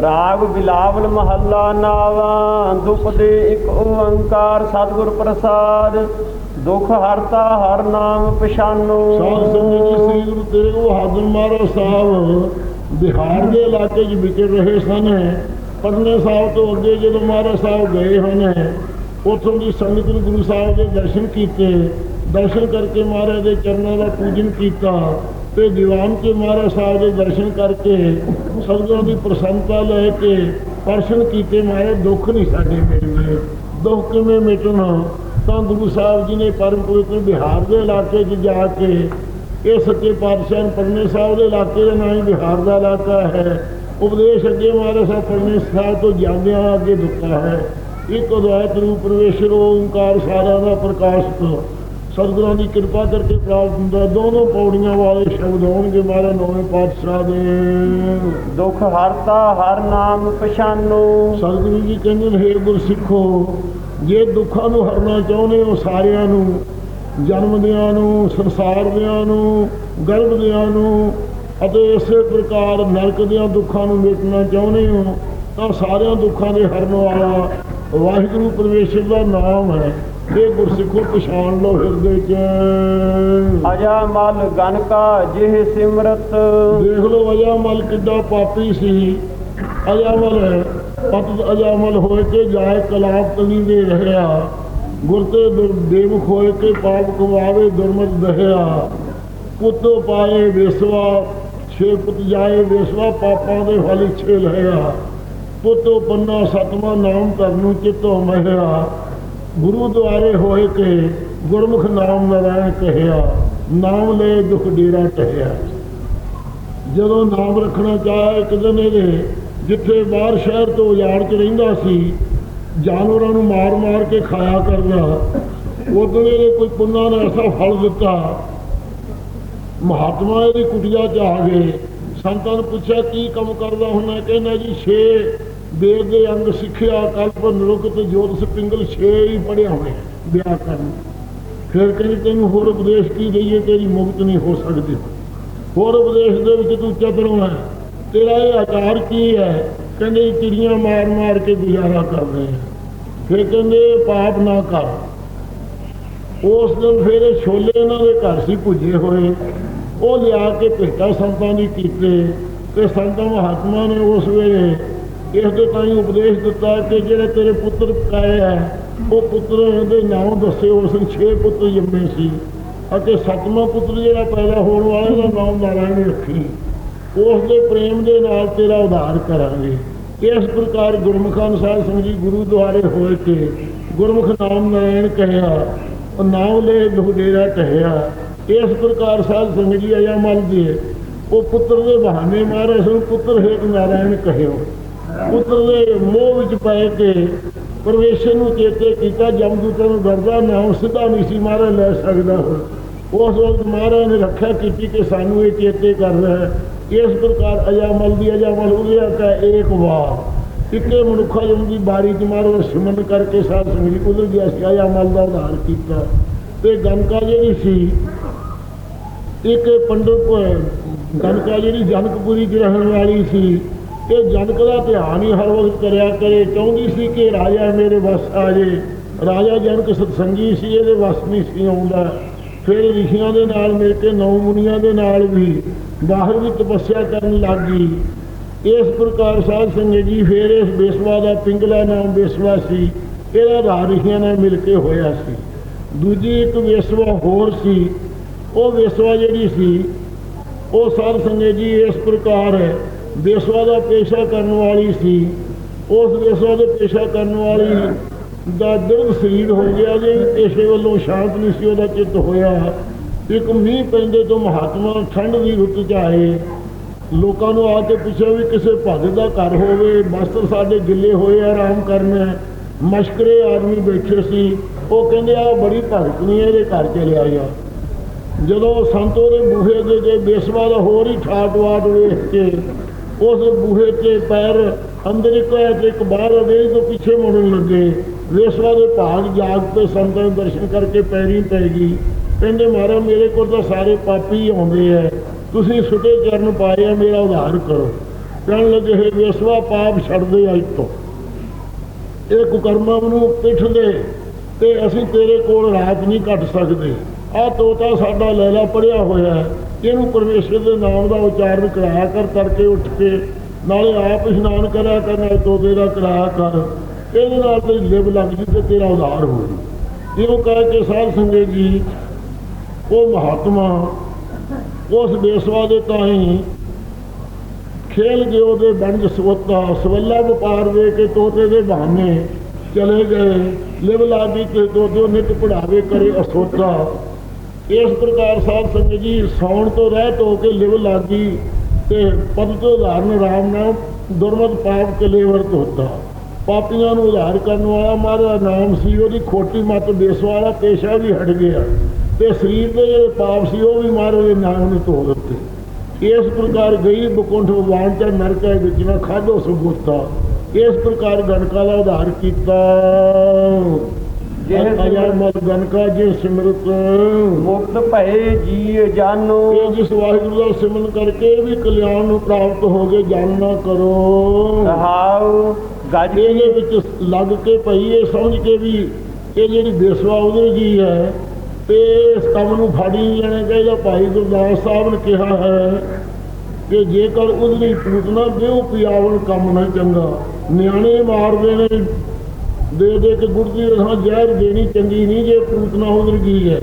ਰਾਗ ਬਿਲਾਵਲ ਮਹੱਲਾ ਨਾਵਾ, ਦੁਖ ਦੇ ਇੱਕ ਓੰਕਾਰ ਸਤਿਗੁਰ ਪ੍ਰਸਾਦ, ਦੁਖ ਹਰਤਾ ਹਰ ਨਾਮ ਪਛਾਨੋ। ਸਾਧ ਸੰਗਤ ਜੀ, ਸ੍ਰੀ ਗੁਰੂ ਤੇਗ ਬਹਾਦਰ ਮਹਾਰਾਜ ਸਾਹਿਬ, ਬਿਹਾਰ ਦੇ ਇਲਾਕੇ 'ਚ ਵਿਚਰ ਰਹੇ ਸਨ। ਪਟਨੇ ਸਾਹਿਬ ਤੋਂ ਅੱਗੇ ਜਦੋਂ ਮਹਾਰਾਜ ਸਾਹਿਬ ਗਏ ਹਨ, ਉੱਥੋਂ ਦੀ ਸੰਗਤ ਨੂੰ ਗੁਰੂ ਸਾਹਿਬ ਦੇ ਦਰਸ਼ਨ ਕੀਤੇ। ਦਰਸ਼ਨ ਕਰਕੇ ਮਹਾਰਾਜ ਦੇ ਚਰਨਾਂ ਦਾ ਪੂਜਨ ਕੀਤਾ। ਤੇ ਦੀਵਾਨ 'ਚ ਮਹਾਰਾਜ ਸਾਹਿਬ ਦੇ ਦਰਸ਼ਨ ਕਰਕੇ ਸਤਿਗੁਰਾਂ ਦੀ ਪ੍ਰਸੰਨਤਾ ਲੈ ਕੇ ਦਰਸ਼ਨ ਕੀਤੇ ਮਹਾਰਾਜ ਦੁੱਖ ਨਹੀਂ ਸਾਡੇ ਮਿਲਦੇ ਦੁੱਖ ਕਿਵੇਂ ਮਿਟਣਾ? ਤਾਂ ਗੁਰੂ ਸਾਹਿਬ ਜੀ ਨੇ ਪਰਮ ਪਵਿੱਤਰ ਬਿਹਾਰ ਦੇ ਇਲਾਕੇ 'ਚ ਜਾ ਕੇ ਇਹ ਸੱਚੇ ਪਾਤਸ਼ਾਹ ਪਰਨੇ ਸਾਹਿਬ ਦੇ ਇਲਾਕੇ ਦਾ ਨਾਮ ਹੀ ਬਿਹਾਰ ਦਾ ਇਲਾਕਾ ਹੈ। ਉਪਦੇਸ਼ ਅੱਗੇ ਮਹਾਰਾਜ ਸਾਹਿਬ ਪਰਨੇ ਸਾਹਿਬ ਤੋਂ ਜਾਂਦਿਆਂ ਅੱਗੇ ਦਿੱਤਾ ਹੈ। ਇੱਕ ਅਦਵੈਤ ਰੂਪ ਪ੍ਰਵੇਸ਼ਰ ਓੰਕਾਰ ਸਾਰਾ ਦਾ ਪ੍ਰਕਾਸ਼ਿਤ ਸਤਿਗੁਰਾਂ ਦੀ ਕਿਰਪਾ ਕਰਕੇ ਪ੍ਰਾਪਤ ਹੁੰਦਾ ਦੋਨੋਂ ਪੌੜੀਆਂ ਵਾਲੇ ਸ਼ਬਦ ਹੋਣਗੇ ਮਹਾਰਾਜ ਨੌਵੇਂ ਪਾਤਸ਼ਾਹ ਦੇ। ਦੁਖ ਹਰਤਾ ਹਰ ਨਾਮ ਪਛਾਨੋ। ਸਤਿਗੁਰੂ ਜੀ ਕਹਿੰਦੇ ਨੇ ਹੇ ਗੁਰਸਿੱਖੋ ਜੇ ਦੁੱਖਾਂ ਨੂੰ ਹਰਨਾ ਚਾਹੁੰਦੇ ਹੋ ਸਾਰਿਆਂ ਨੂੰ ਜਨਮ ਦਿਆਂ ਨੂੰ ਸੰਸਾਰ ਦਿਆਂ ਨੂੰ ਗਰਭ ਦਿਆਂ ਨੂੰ ਅਤੇ ਇਸੇ ਪ੍ਰਕਾਰ ਨਰਕ ਦਿਆਂ ਦੁੱਖਾਂ ਨੂੰ ਮਿਟਣਾ ਚਾਹੁੰਦੇ ਹੋ ਤਾਂ ਸਾਰਿਆਂ ਦੁੱਖਾਂ ਦੇ ਹਰਨ ਵਾਲਾ ਵਾਹਿਗੁਰੂ ਪਰਮੇਸ਼ਰ ਦਾ ਨਾਮ ਹੈ। ਇਹ ਗੁਰਸਿੱਖੋ ਪਛਾਣ ਲਓ ਹਿਰਦੇ 'ਚ। ਅਜਾ ਮਲ ਗਨਕਾ ਜਿਹ ਸਿਮਰਤ। ਦੇਖ ਲਓ ਅਜਾਮਲ ਕਿੱਡਾ ਪਾਪੀ ਸੀ। ਅਜਾਮਲ ਪਤ ਅਜਾਮਲ ਹੋਏ ਕੇ ਜਾਏ ਕਲਾਪ ਤਨੀ ਦੇ ਰਹਿਆ ਗੁਰ ਤੇ ਬੇਮੁਖ ਹੋਏ ਕੇ ਪਾਪ ਕਮਾਵੇ ਦੁਰਮਤ ਦਹਿਆ। ਪੁੱਤੋ ਪਾਏ ਵਿਸਵਾ ਛੇ ਪੁੱਤ ਜਾਏ ਵਿਸਵਾ ਪਾਪਾਂ ਦੇ ਫਲ ਛੇ ਲਹਿਆ। ਪੁੱਤੋ ਪੰਨਾ ਸਤਵਾਂ ਨਾਮ ਧਰਨੂ ਚਿਤੋ ਮਹਿਆ। ਗੁਰੂ ਦੁਆਰੇ ਹੋਏ ਕੇ ਗੁਰਮੁਖ ਨਾਮ ਨਵੈ ਕਹਿਆ, ਨਾਮ ਲੈ ਦੁਖ ਡੇਰਾ ਟਹਿਆ। ਜਦੋਂ ਨਾਮ ਰੱਖਣਾ ਚਾਹਿਆ, ਇੱਕ ਦਿਨ ਇਹਦੇ ਜਿੱਥੇ ਬਾਹਰ ਸ਼ਹਿਰ ਤੋਂ ਉਜਾੜ 'ਚ ਰਹਿੰਦਾ ਸੀ, ਜਾਨਵਰਾਂ ਨੂੰ ਮਾਰ-ਮਾਰ ਕੇ ਖਾਇਆ ਕਰਦਾ, ਉਦੋਂ ਇਹਦੇ ਕੋਈ ਪੁੰਨਾ ਨੇ ਐਸਾ ਫਲ ਦਿੱਤਾ। ਮਹਾਤਮਾ ਇਹਦੀ ਕੁਟਿਆ ਚ ਆ ਗਏ। ਸੰਤਾਂ ਨੂੰ ਪੁੱਛਿਆ, ਕੀ ਕੰਮ ਕਰਦਾ ਹੁੰਦਾ? ਕਹਿੰਦਾ ਜੀ, ਛੇ ਦੇਵ ਦੇ ਅੰਗ ਸਿੱਖਿਆ, ਕਲਪ ਨਿਰੁਕਤ ਜੋਤ ਸਪਿੰਗਲ ਛੇ ਹੀ ਪੜਿਆ ਹੋਇਆ ਵਿਆਹ ਕਰਨ। ਫਿਰ ਕਹਿੰਦੇ, ਤੈਨੂੰ ਹੋਰ ਉਪਦੇਸ਼ ਕੀ ਦਈਏ? ਤੇਰੀ ਮੁਕਤ ਨਹੀਂ ਹੋ ਸਕਦੀ। ਹੋਰ ਉਪਦੇਸ਼ ਦੇ ਵਿੱਚ ਤੂੰ ਚਤਰੋਂ ਹੈ। ਤੇਰਾ ਇਹ ਆਕਾਰ ਕੀ ਹੈ? ਕਹਿੰਦੇ ਚਿੜੀਆਂ ਮਾਰ ਮਾਰ ਕੇ ਗੁਜ਼ਾਰਾ ਕਰ ਰਹੇ ਆ ਫਿਰ ਕਹਿੰਦੇ ਪਾਪ ਨਾ ਕਰ। ਉਸ ਦਿਨ ਫਿਰ ਇਹ ਛੋਲੇ ਇਹਨਾਂ ਦੇ ਘਰ ਸੀ, ਭੁੱਜੇ ਹੋਏ। ਉਹ ਲਿਆ ਕੇ ਭੇਟਾ ਸੰਤਾਂ ਦੀ ਕੀਤੇ ਤੇ ਸੰਤਾਂ ਮਹਾਤਮਾ ਨੇ ਉਸ ਵੇਲੇ ਇਸ ਦੇ ਤਾਈ ਉਪਦੇਸ਼ ਦਿੱਤਾ ਕਿ ਜਿਹੜੇ ਤੇਰੇ ਪੁੱਤਰ ਪਕਾਏ ਆ ਉਹ ਪੁੱਤਰ ਦੇ ਨਾਮ ਦੱਸੇ ਉਸ ਨੂੰ ਛੇ ਪੁੱਤਰ ਜੰਮੇ ਸੀ ਅਤੇ ਸੱਤਵਾਂ ਪੁੱਤਰ ਜਿਹੜਾ ਪੈਦਾ ਹੋਣ ਵਾਲਾ ਦਾ ਨਾਮ ਨਾਰਾਇਣ ਰੱਖੀ। ਉਸ ਦੇ ਪ੍ਰੇਮ ਦੇ ਨਾਲ ਤੇਰਾ ਉਧਾਰ ਕਰਾਂਗੇ। ਇਸ ਪ੍ਰਕਾਰ ਗੁਰਮੁਖਾਂ ਅਨੁਸਾਰ ਸਮਝੀ ਗੁਰੂ ਦੁਆਰੇ ਹੋਏ ਕੇ ਗੁਰਮੁਖ ਨਾਮ ਨਾਰਾਇਣ ਕਹਿਆ ਉਹ ਨਾਮ ਲੈ ਲੁਹਡੇਰਾ ਕਹਿਆ। ਇਸ ਪ੍ਰਕਾਰ ਸਾਹਿਬ ਸਿੰਘ ਜੀ ਆਇਆ ਮਲ ਦੇ। ਉਹ ਪੁੱਤਰ ਦੇ ਬਹਾਨੇ ਮਾਰੇ ਸੋ ਪੁੱਤਰ ਹੇਤ ਨਾਰਾਇਣ ਕਹਿਓ। ਪੁੱਤਰ ਦੇ ਮੋਹ ਵਿੱਚ ਪੈ ਕੇ ਪਰਮੇਸ਼ਰ ਨੂੰ ਚੇਤੇ ਕੀਤਾ ਜਮਦੂਤਾਂ ਨੂੰ ਡਰਦਾ ਨਾਮ ਸਿੱਧਾ ਨਹੀਂ ਸੀ ਮਾਰਾ ਲੈ ਸਕਦਾ ਹੁਣ। ਉਸ ਵਕਤ ਮਹਾਰਾਜ ਨੇ ਰੱਖਿਆ ਕੀਤੀ ਕਿ ਸਾਨੂੰ ਇਹ ਚੇਤੇ ਕਰ ਰਿਹਾ ਹੈ। ਇਸ ਪ੍ਰਕਾਰ ਅਜਾਮਲ ਦੀ ਅਜਾਮਲ ਉਲਿਆ ਕਾ ਏਕ ਵਾਰ ਇੱਕੇ ਮਨੁੱਖਾ ਜਨ ਦੀ ਬਾਰੀ ਚ ਮਾਰੋ ਸਿਮਰਨ ਕਰਕੇ ਸਾਧ ਸੰਗਤ ਜੀ ਉਧਰ ਗਿਆ ਸੀ ਅਜਾਮਲ ਦਾ ਉਧਾਰ ਕੀਤਾ। ਤੇ ਗਨਕਾ ਜਿਹੜੀ ਸੀ, ਇੱਕ ਪੰਡਤ ਗਨਕਾ ਜਿਹੜੀ ਜਨਕਪੁਰੀ ਗ੍ਰਹਿਣ ਵਾਲੀ ਸੀ ਇਹ ਜਨਕ ਦਾ ਧਿਆਨ ਹੀ ਹਰ ਵਕਤ ਕਰਿਆ ਕਰੇ, ਚਾਹੁੰਦੀ ਸੀ ਕਿ ਰਾਜਾ ਮੇਰੇ ਵਸ ਆ ਜੇ। ਰਾਜਾ ਜਨਕ ਸਤਸੰਗੀ ਸੀ, ਇਹਦੇ ਵਸ ਨਹੀਂ ਸੀ ਆਉਂਦਾ। ਫਿਰ ਰਿਸ਼ੀਆਂ ਦੇ ਨਾਲ ਮਿਲ ਕੇ, ਨੌ ਮੁਨੀਆਂ ਦੇ ਨਾਲ ਵੀ ਬਾਹਰ ਵੀ ਤਪੱਸਿਆ ਕਰਨ ਲੱਗ। ਗਈ ਇਸ ਪ੍ਰਕਾਰ ਸਾਧ ਸੰਗਤ ਜੀ ਫਿਰ ਇਸ ਬੇਸਵਾ ਦਾ ਪਿੰਗਲਾ ਨਾਮ ਬੇਸਵਾ ਸੀ। ਇਹਦਾ ਰਾਜ ਰਿਸ਼ੀਆਂ ਨਾਲ ਮਿਲ ਕੇ ਹੋਇਆ ਸੀ। ਦੂਜੀ ਇੱਕ ਵੇਸਵਾ ਹੋਰ ਸੀ। ਉਹ ਵੇਸਵਾ ਜਿਹੜੀ ਸੀ, ਉਹ ਸਾਧ ਸੰਗਤ ਜੀ ਇਸ ਪ੍ਰਕਾਰ ਹੈ ਵਿਸਵਾ ਦਾ ਪੇਸ਼ਾ ਕਰਨ ਵਾਲੀ ਸੀ। ਉਸ ਵਿਸਵਾ ਦੇ ਪੇਸ਼ਾ ਕਰਨ ਵਾਲੀ ਦਾ ਦਿਲ ਸਰੀਰ ਹੋ ਗਿਆ ਜੇ। ਪੇਸ਼ੇ ਵੱਲੋਂ ਸ਼ਾਂਤ ਨਹੀਂ ਸੀ, ਉਹਦਾ ਚਿੱਤ ਹੋਇਆ। ਇੱਕ ਮੀਂਹ ਪੈਂਦੇ ਤੋਂ ਮਹਾਤਮਾ ਠੰਡ ਦੀ ਰੁੱਤ ਚ ਆਏ। ਲੋਕਾਂ ਨੂੰ ਆ ਕੇ ਪੁੱਛਿਆ ਵੀ ਕਿਸੇ ਭਗਤ ਦਾ ਘਰ ਹੋਵੇ। ਮਾਸਟਰ ਸਾਡੇ ਗਿੱਲੇ ਹੋਏ ਆਰਾਮ ਕਰਨਾ। ਮਸ਼ਕਰੇ ਆਦਮੀ ਬੈਠੇ ਸੀ। ਉਹ ਕਹਿੰਦੇ ਆ ਬੜੀ ਭਗਤਨੀ ਹੈ ਇਹਦੇ ਘਰ ਚਲੇ ਲਿਆ ਗਿਆ ਜਦੋਂ ਸੰਤੋ ਦੇ ਬੂਹੇ ਦੇ ਜੇ ਬੇਸਵਾ ਦਾ ਹੋਰ ਹੀ ਠਾਟ ਵਾਟ ਵੇਖ ਕੇ ਉਸ ਬੂਹੇ ਤੇ ਪੈਰ, ਅੰਦਰ ਤੇ ਇੱਕ ਬਾਹਰ ਅਵੇ ਤੋਂ ਪਿੱਛੇ ਮੁੜਨ ਲੱਗੇ। ਵੇਸਵਾ ਦੇ ਭਾਗ ਜਾਗ ਤੇ ਸੰਤਾਂ ਦੇ ਦਰਸ਼ਨ ਕਰਕੇ ਪੈਰੀ ਪੈ ਗਈ ਕਹਿੰਦੇ ਮਹਾਰਾ ਮੇਰੇ ਕੋਲ ਤਾਂ ਸਾਰੇ ਪਾਪੀ ਆਉਂਦੇ ਐ। ਤੁਸੀਂ ਸੁਟੇ ਚਰਨ ਪਾਏ ਆ ਮੇਰਾ ਉਧਾਰ ਕਰੋ। ਕਹਿਣ ਲੱਗੇ, ਹੈ ਵੇਸਵਾ ਪਾਪ ਛੱਡ ਦੇ ਅੱਜ ਤੋਂ ਇਹ ਕੁਕਰਮਾਂ ਨੂੰ ਪਿੱਠ ਦੇ ਤੇ ਅਸੀਂ ਤੇਰੇ ਕੋਲ ਰਾਤ ਨਹੀਂ ਕੱਟ ਸਕਦੇ। ਆ ਤੋਤਾ ਸਾਡਾ ਲੈਲਾ ਪੜਿਆ ਹੋਇਆ ਹੈ। ਇਹਨੂੰ ਪਰਮੇਸ਼ਰ ਦੇ ਨਾਮ ਦਾ ਉਚਾਰਨ ਕਰਾਇਆ ਕਰ, ਤੜਕੇ ਉੱਠ ਕੇ, ਨਾਲੇ ਆਪ ਇਸ਼ਨਾਨ ਕਰਿਆ ਕਰ, ਨਾਲੇ ਤੋਤੇ ਦਾ ਕਰਾਇਆ ਕਰ। ਇਹਦੇ ਨਾਲ ਤੇ ਲਿਵ ਲੱਗ ਜੀ ਤੇ ਤੇਰਾ ਉਧਾਰ ਹੋ ਜੂ। ਇਹਨੂੰ ਕਹਿ ਕੇ ਸਾਧ ਸੰਗਤ ਜੀ, ਉਹ ਮਹਾਤਮਾ, ਉਸ ਬੇਸਵਾ ਦੇ ਤਾਹੀਂ ਖੇਲ ਗਏ ਉਹਦੇ ਬੰਜ ਸਵਤਾ, ਸਵੱਲਾ ਵਪਾਰ ਦੇ ਕੇ ਤੋਤੇ ਦੇ ਬਹਾਨੇ ਚਲੇ ਗਏ। ਲਿਵ ਲਾਦੀ ਤੇ ਤੋਤੇ ਨਿਤ ਪੜਾਵੇ ਕਰੇ ਅਸੋਤਾ ਇਸ ਪ੍ਰਕਾਰ ਸਾਧ ਸੰਗਤ ਜੀ ਸੌਣ ਤੋਂ ਰਹਿਤ ਹੋ ਕੇ ਲਿਵ ਲਾਗੀ ਤੇ ਪਦ ਤੋਂ ਉਦਾਹਰਨ ਰਾਮ ਨਾਮ ਦੁਰਮਤ ਪਾਪ ਕਲੇ ਵਰਤ ਹੁੰਦਾ। ਪਾਪੀਆਂ ਨੂੰ ਉਧਾਰ ਕਰਨ ਵਾਲਾ ਮਾਰਾ ਨਾਮ ਸੀ, ਉਹਦੀ ਖੋਟੀ ਮਤ ਬੇਸ ਵਾਲਾ ਪੇਸ਼ਾ ਵੀ ਹਟ ਗਿਆ ਤੇ ਸਰੀਰ ਦੇ ਜਿਹੜੇ ਪਾਪ ਸੀ, ਉਹ ਵੀ ਮਹਾਰਾਜ ਦੇ ਨਾਮ ਨੇ ਧੋ ਦਿੱਤੇ। ਇਸ ਪ੍ਰਕਾਰ ਗਈ ਬਕੁੰਠ ਭਗਵਾਨ ਚ ਨਰਕੈ ਵਿੱਚ ਨਾ ਖਾਧੋ ਸੁਬੂਤਾ। ਇਸ ਪ੍ਰਕਾਰ ਗਣਕਾ ਦਾ ਉਧਾਰ ਕੀਤਾ। ਜਿਹ ਆਇਆ ਮਤ ਗਣਕਾ ਜੇ ਸਿਮਰਤ? ਮੁਕਤ ਭਏ ਜੀ ਜਾਨੋ। ਇਹ ਜਿਸ ਵਾਹਿਗੁਰੂ ਦਾ ਸਿਮਰਨ ਕਰਕੇ ਵੀ ਕਲਿਆਣ ਨੂੰ ਪ੍ਰਾਪਤ ਹੋ ਗਏ ਜਾਣਨਾ ਕਰੋ। ਰਹਾਉ ਗੱਜ ਇਹਦੇ ਵਿੱਚ ਲੱਗ ਕੇ ਪਈ ਇਹ ਸਮਝ ਕੇ ਵੀ ਇਹ ਜਿਹੜੀ ਬੇਸਵਾ ਉਧਰ ਗਈ ਹੈ ਤੇ ਇਸ ਕੰਮ ਨੂੰ ਫਾੜੀ ਲੈਣਾ ਚਾਹੀਦਾ। ਭਾਈ ਗੁਰਦਾਸ ਸਾਹਿਬ ਨੇ ਕਿਹਾ ਹੈ ਕਿ ਜੇਕਰ ਉਧਰੀ ਪੂਤਨਾ ਬਿਉ ਪਿਆਵਣ ਕੰਮ ਨਾ ਚੰਗਾ। ਨਿਆਣੇ ਮਾਰਦੇ ਨੇ ਦੇ ਦੇ ਕੇ ਗੁਰਦੀ ਰਸਾਂ ਜ਼ਹਿਰ ਦੇਣੀ ਚੰਗੀ ਨਹੀਂ, ਜੇ ਪੂਤਨਾ ਉਧਰ ਗਈ ਹੈ।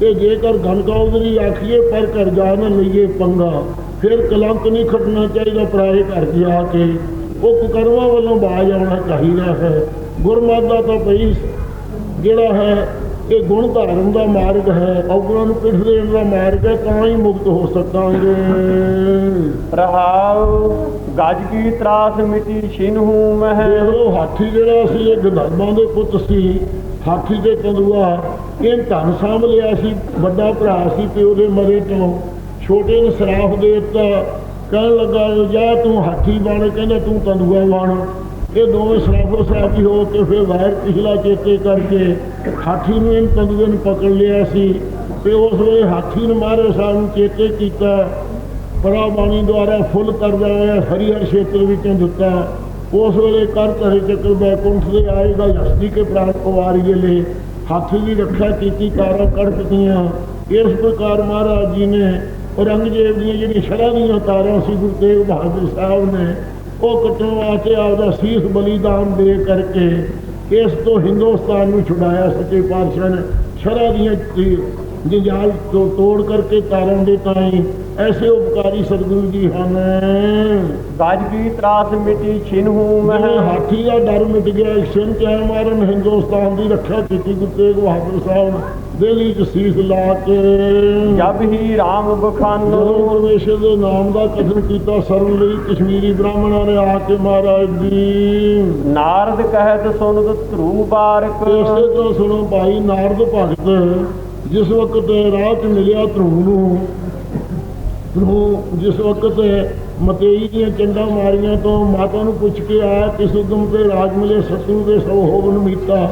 ਤੇ ਜੇਕਰ ਗਨਕਾ ਉਧਰੀ ਆਖੀਏ, ਪਰ ਘਰ ਜਾ ਨਾ ਲਈਏ ਪੰਗਾ। ਫਿਰ ਕਲੰਕ ਨਹੀਂ ਖਟਣਾ ਚਾਹੀਦਾ ਪਰਾਏ ਘਰ ਜਾ ਕੇ। ਉਹ ਕੁਕਰਮਾਂ ਵੱਲੋਂ ਬਾਜ ਆਉਣਾ ਚਾਹੀਦਾ ਹੈ। ਗੁਰਮਤਿ ਦਾ ਤਾਂ ਪਈ ਜਿਹੜਾ ਹੈ, ਇਹ ਗੁਣ ਧਾਰਨ ਦਾ ਮਾਰਗ ਹੈ। ਔਗਣਾਂ ਨੂੰ ਪਿੱਠ ਦੇਣ ਦਾ ਮਾਰਗ ਹੈ, ਤਾਂ ਹੀ ਮੁਕਤ ਹੋ ਸਕਾਂਗੇ। ਰਹਾਉ। ਗੱਜ ਕੀ ਤਰਾਸ ਮਿਟੀ ਛਿਨਹੂ ਮਹਿ। ਦੇਖ ਲਓ ਹਾਥੀ ਜਿਹੜਾ ਸੀ, ਇਹ ਗੰਧਰਵਾਂ ਦੇ ਪੁੱਤ ਸੀ, ਹਾਥੀ ਤੇ ਕੰਦੂਆ। ਇਹ ਧਨ ਸਾਂਭ ਲਿਆ ਸੀ, ਵੱਡਾ ਭਰਾ ਸੀ ਪਿਓ ਦੇ ਮਰੇ ਤੋਂ ਛੋਟੇ ਨੂੰ ਸਰਾਫ ਦੇ ਦਿੱਤਾ ਕਹਿਣ ਲੱਗਾ, ਜਾ ਤੂੰ ਹਾਥੀ ਬਣ, ਕਹਿੰਦਾ, ਤੂੰ ਕੰਦੂਆ ਬਣ। ਇਹ ਦੋਵੇਂ ਸਰਾਫੋ ਸਰਾਫੀ ਹੋ ਕੇ ਫਿਰ ਵਾਇਰ ਪਿਛਲਾ ਚੇਤੇ ਕਰਕੇ ਹਾਥੀ ਨੂੰ ਇਹ ਕੰਦੂਏ ਨੂੰ ਪਕੜ ਲਿਆ ਸੀ ਤੇ ਉਸ ਵੇਲੇ ਹਾਥੀ ਨੂੰ ਮਾਰੇ ਸਾਨੂੰ ਚੇਤੇ ਕੀਤਾ। ਪਰਾ ਬਾਣੀ ਦੁਆਰਾ ਫੁੱਲ ਕਰਦਾ ਹੋਇਆ ਹਰੀਹਰ ਖੇਤਰ ਵਿੱਚੋਂ ਦਿੱਤਾ ਉਸ ਵੇਲੇ ਕਰ ਧਰੇ ਚੱਕਰ ਬੈਕੁੰਠ ਦੇ ਆਏਗਾ ਹਸਤੀ ਕੇ ਪ੍ਰਾਣ ਪਵਾਰੀਏ ਲੈ ਹੱਥ ਦੀ ਰੱਖਿਆ ਕੀਤੀ ਤਾਰਾਂ ਕੜਕਦੀਆਂ ਇਸ ਪ੍ਰਕਾਰ ਮਹਾਰਾਜ ਜੀ ਨੇ ਔਰੰਗਜ਼ੇਬ ਦੀਆਂ ਜਿਹੜੀਆਂ ਸ਼ਰਾਂ ਦੀਆਂ ਤਾਰਾਂ ਸੀ, ਗੁਰੂ ਤੇਗ ਬਹਾਦਰ ਸਾਹਿਬ ਨੇ, ਉਹ ਕੱਟਣ ਵਾਸਤੇ ਆਪਦਾ ਸੀਸ ਬਲੀਦਾਨ ਦੇ ਕਰਕੇ ਇਸ ਤੋਂ ਹਿੰਦੁਸਤਾਨ ਨੂੰ ਛੁਡਾਇਆ। ਸੱਚੇ ਪਾਤਸ਼ਾਹ ਨੇ ਸ਼ਰਾਂ ਦੀਆਂ ਤੀ- ਜੰਜਾਲ ਤੋਂ ਤੋੜ ਕਰਕੇ ਤਾਰਨ ਦੇ ਤਾਈ ਐਸੇ ਉਪਕਾਰੀ ਸਤਿਗੁਰੂ ਜੀ। ਹਨ ਗਜ ਕੀ ਤਰਾਸ ਮਿਟੀ ਛਿਨਹੂ ਮਹਿ। ਹਾਥੀ ਦਾ ਡਰ ਮਿਟ ਗਿਆ ਸਿੰਘ ਚੈ ਮਾਰਨ ਹਿੰਦੁਸਤਾਨ ਦੀ ਰੱਖਿਆ ਕੀਤੀ ਗੁਰੂ ਤੇਗ ਬਹਾਦਰ ਸਾਹਿਬ ਨੇ ਦਿੱਲੀ ਚ ਸੀਸ ਲਾ ਕੇ। ਜਬ ਹੀ ਰਾਮ ਬਖਾਨੋ ਪਰਮੇਸ਼ਰ ਦੇ ਨਾਮ ਦਾ ਕਥਨ ਕੀਤਾ ਸਰਵ ਲਈ ਕਸ਼ਮੀਰੀ ਬ੍ਰਾਹਮਣਾਂ ਨੇ ਆ ਕੇ ਮਹਾਰਾਜ ਜੀ ਨਾਰਦ ਕਹਿਤ ਸੁਨਤ ਧਰੂ ਬਾਰਕ। ਇਸੇ ਤੋਂ ਸੁਣੋ ਭਾਈ ਨਾਰਦ ਭਗਤ ਜਿਸ ਵਕਤ ਰਾਹ 'ਚ ਮਿਲਿਆ ਧਰੂ ਨੂੰ ਧਰੂ ਜਿਸ ਵਕਤ ਮਤੇਈ ਦੀਆਂ ਚੰਡਾ ਮਾਰੀਆਂ ਤੋਂ ਮਾਤਾ ਨੂੰ ਪੁੱਛ ਕੇ ਆਇਆ, ਕਿਸ ਉਦਮ ਤੇ ਰਾਜ ਮਿਲੇ ਸਤੂ ਦੇ ਸਭ ਹੋਵਨ ਮੀਤਾ।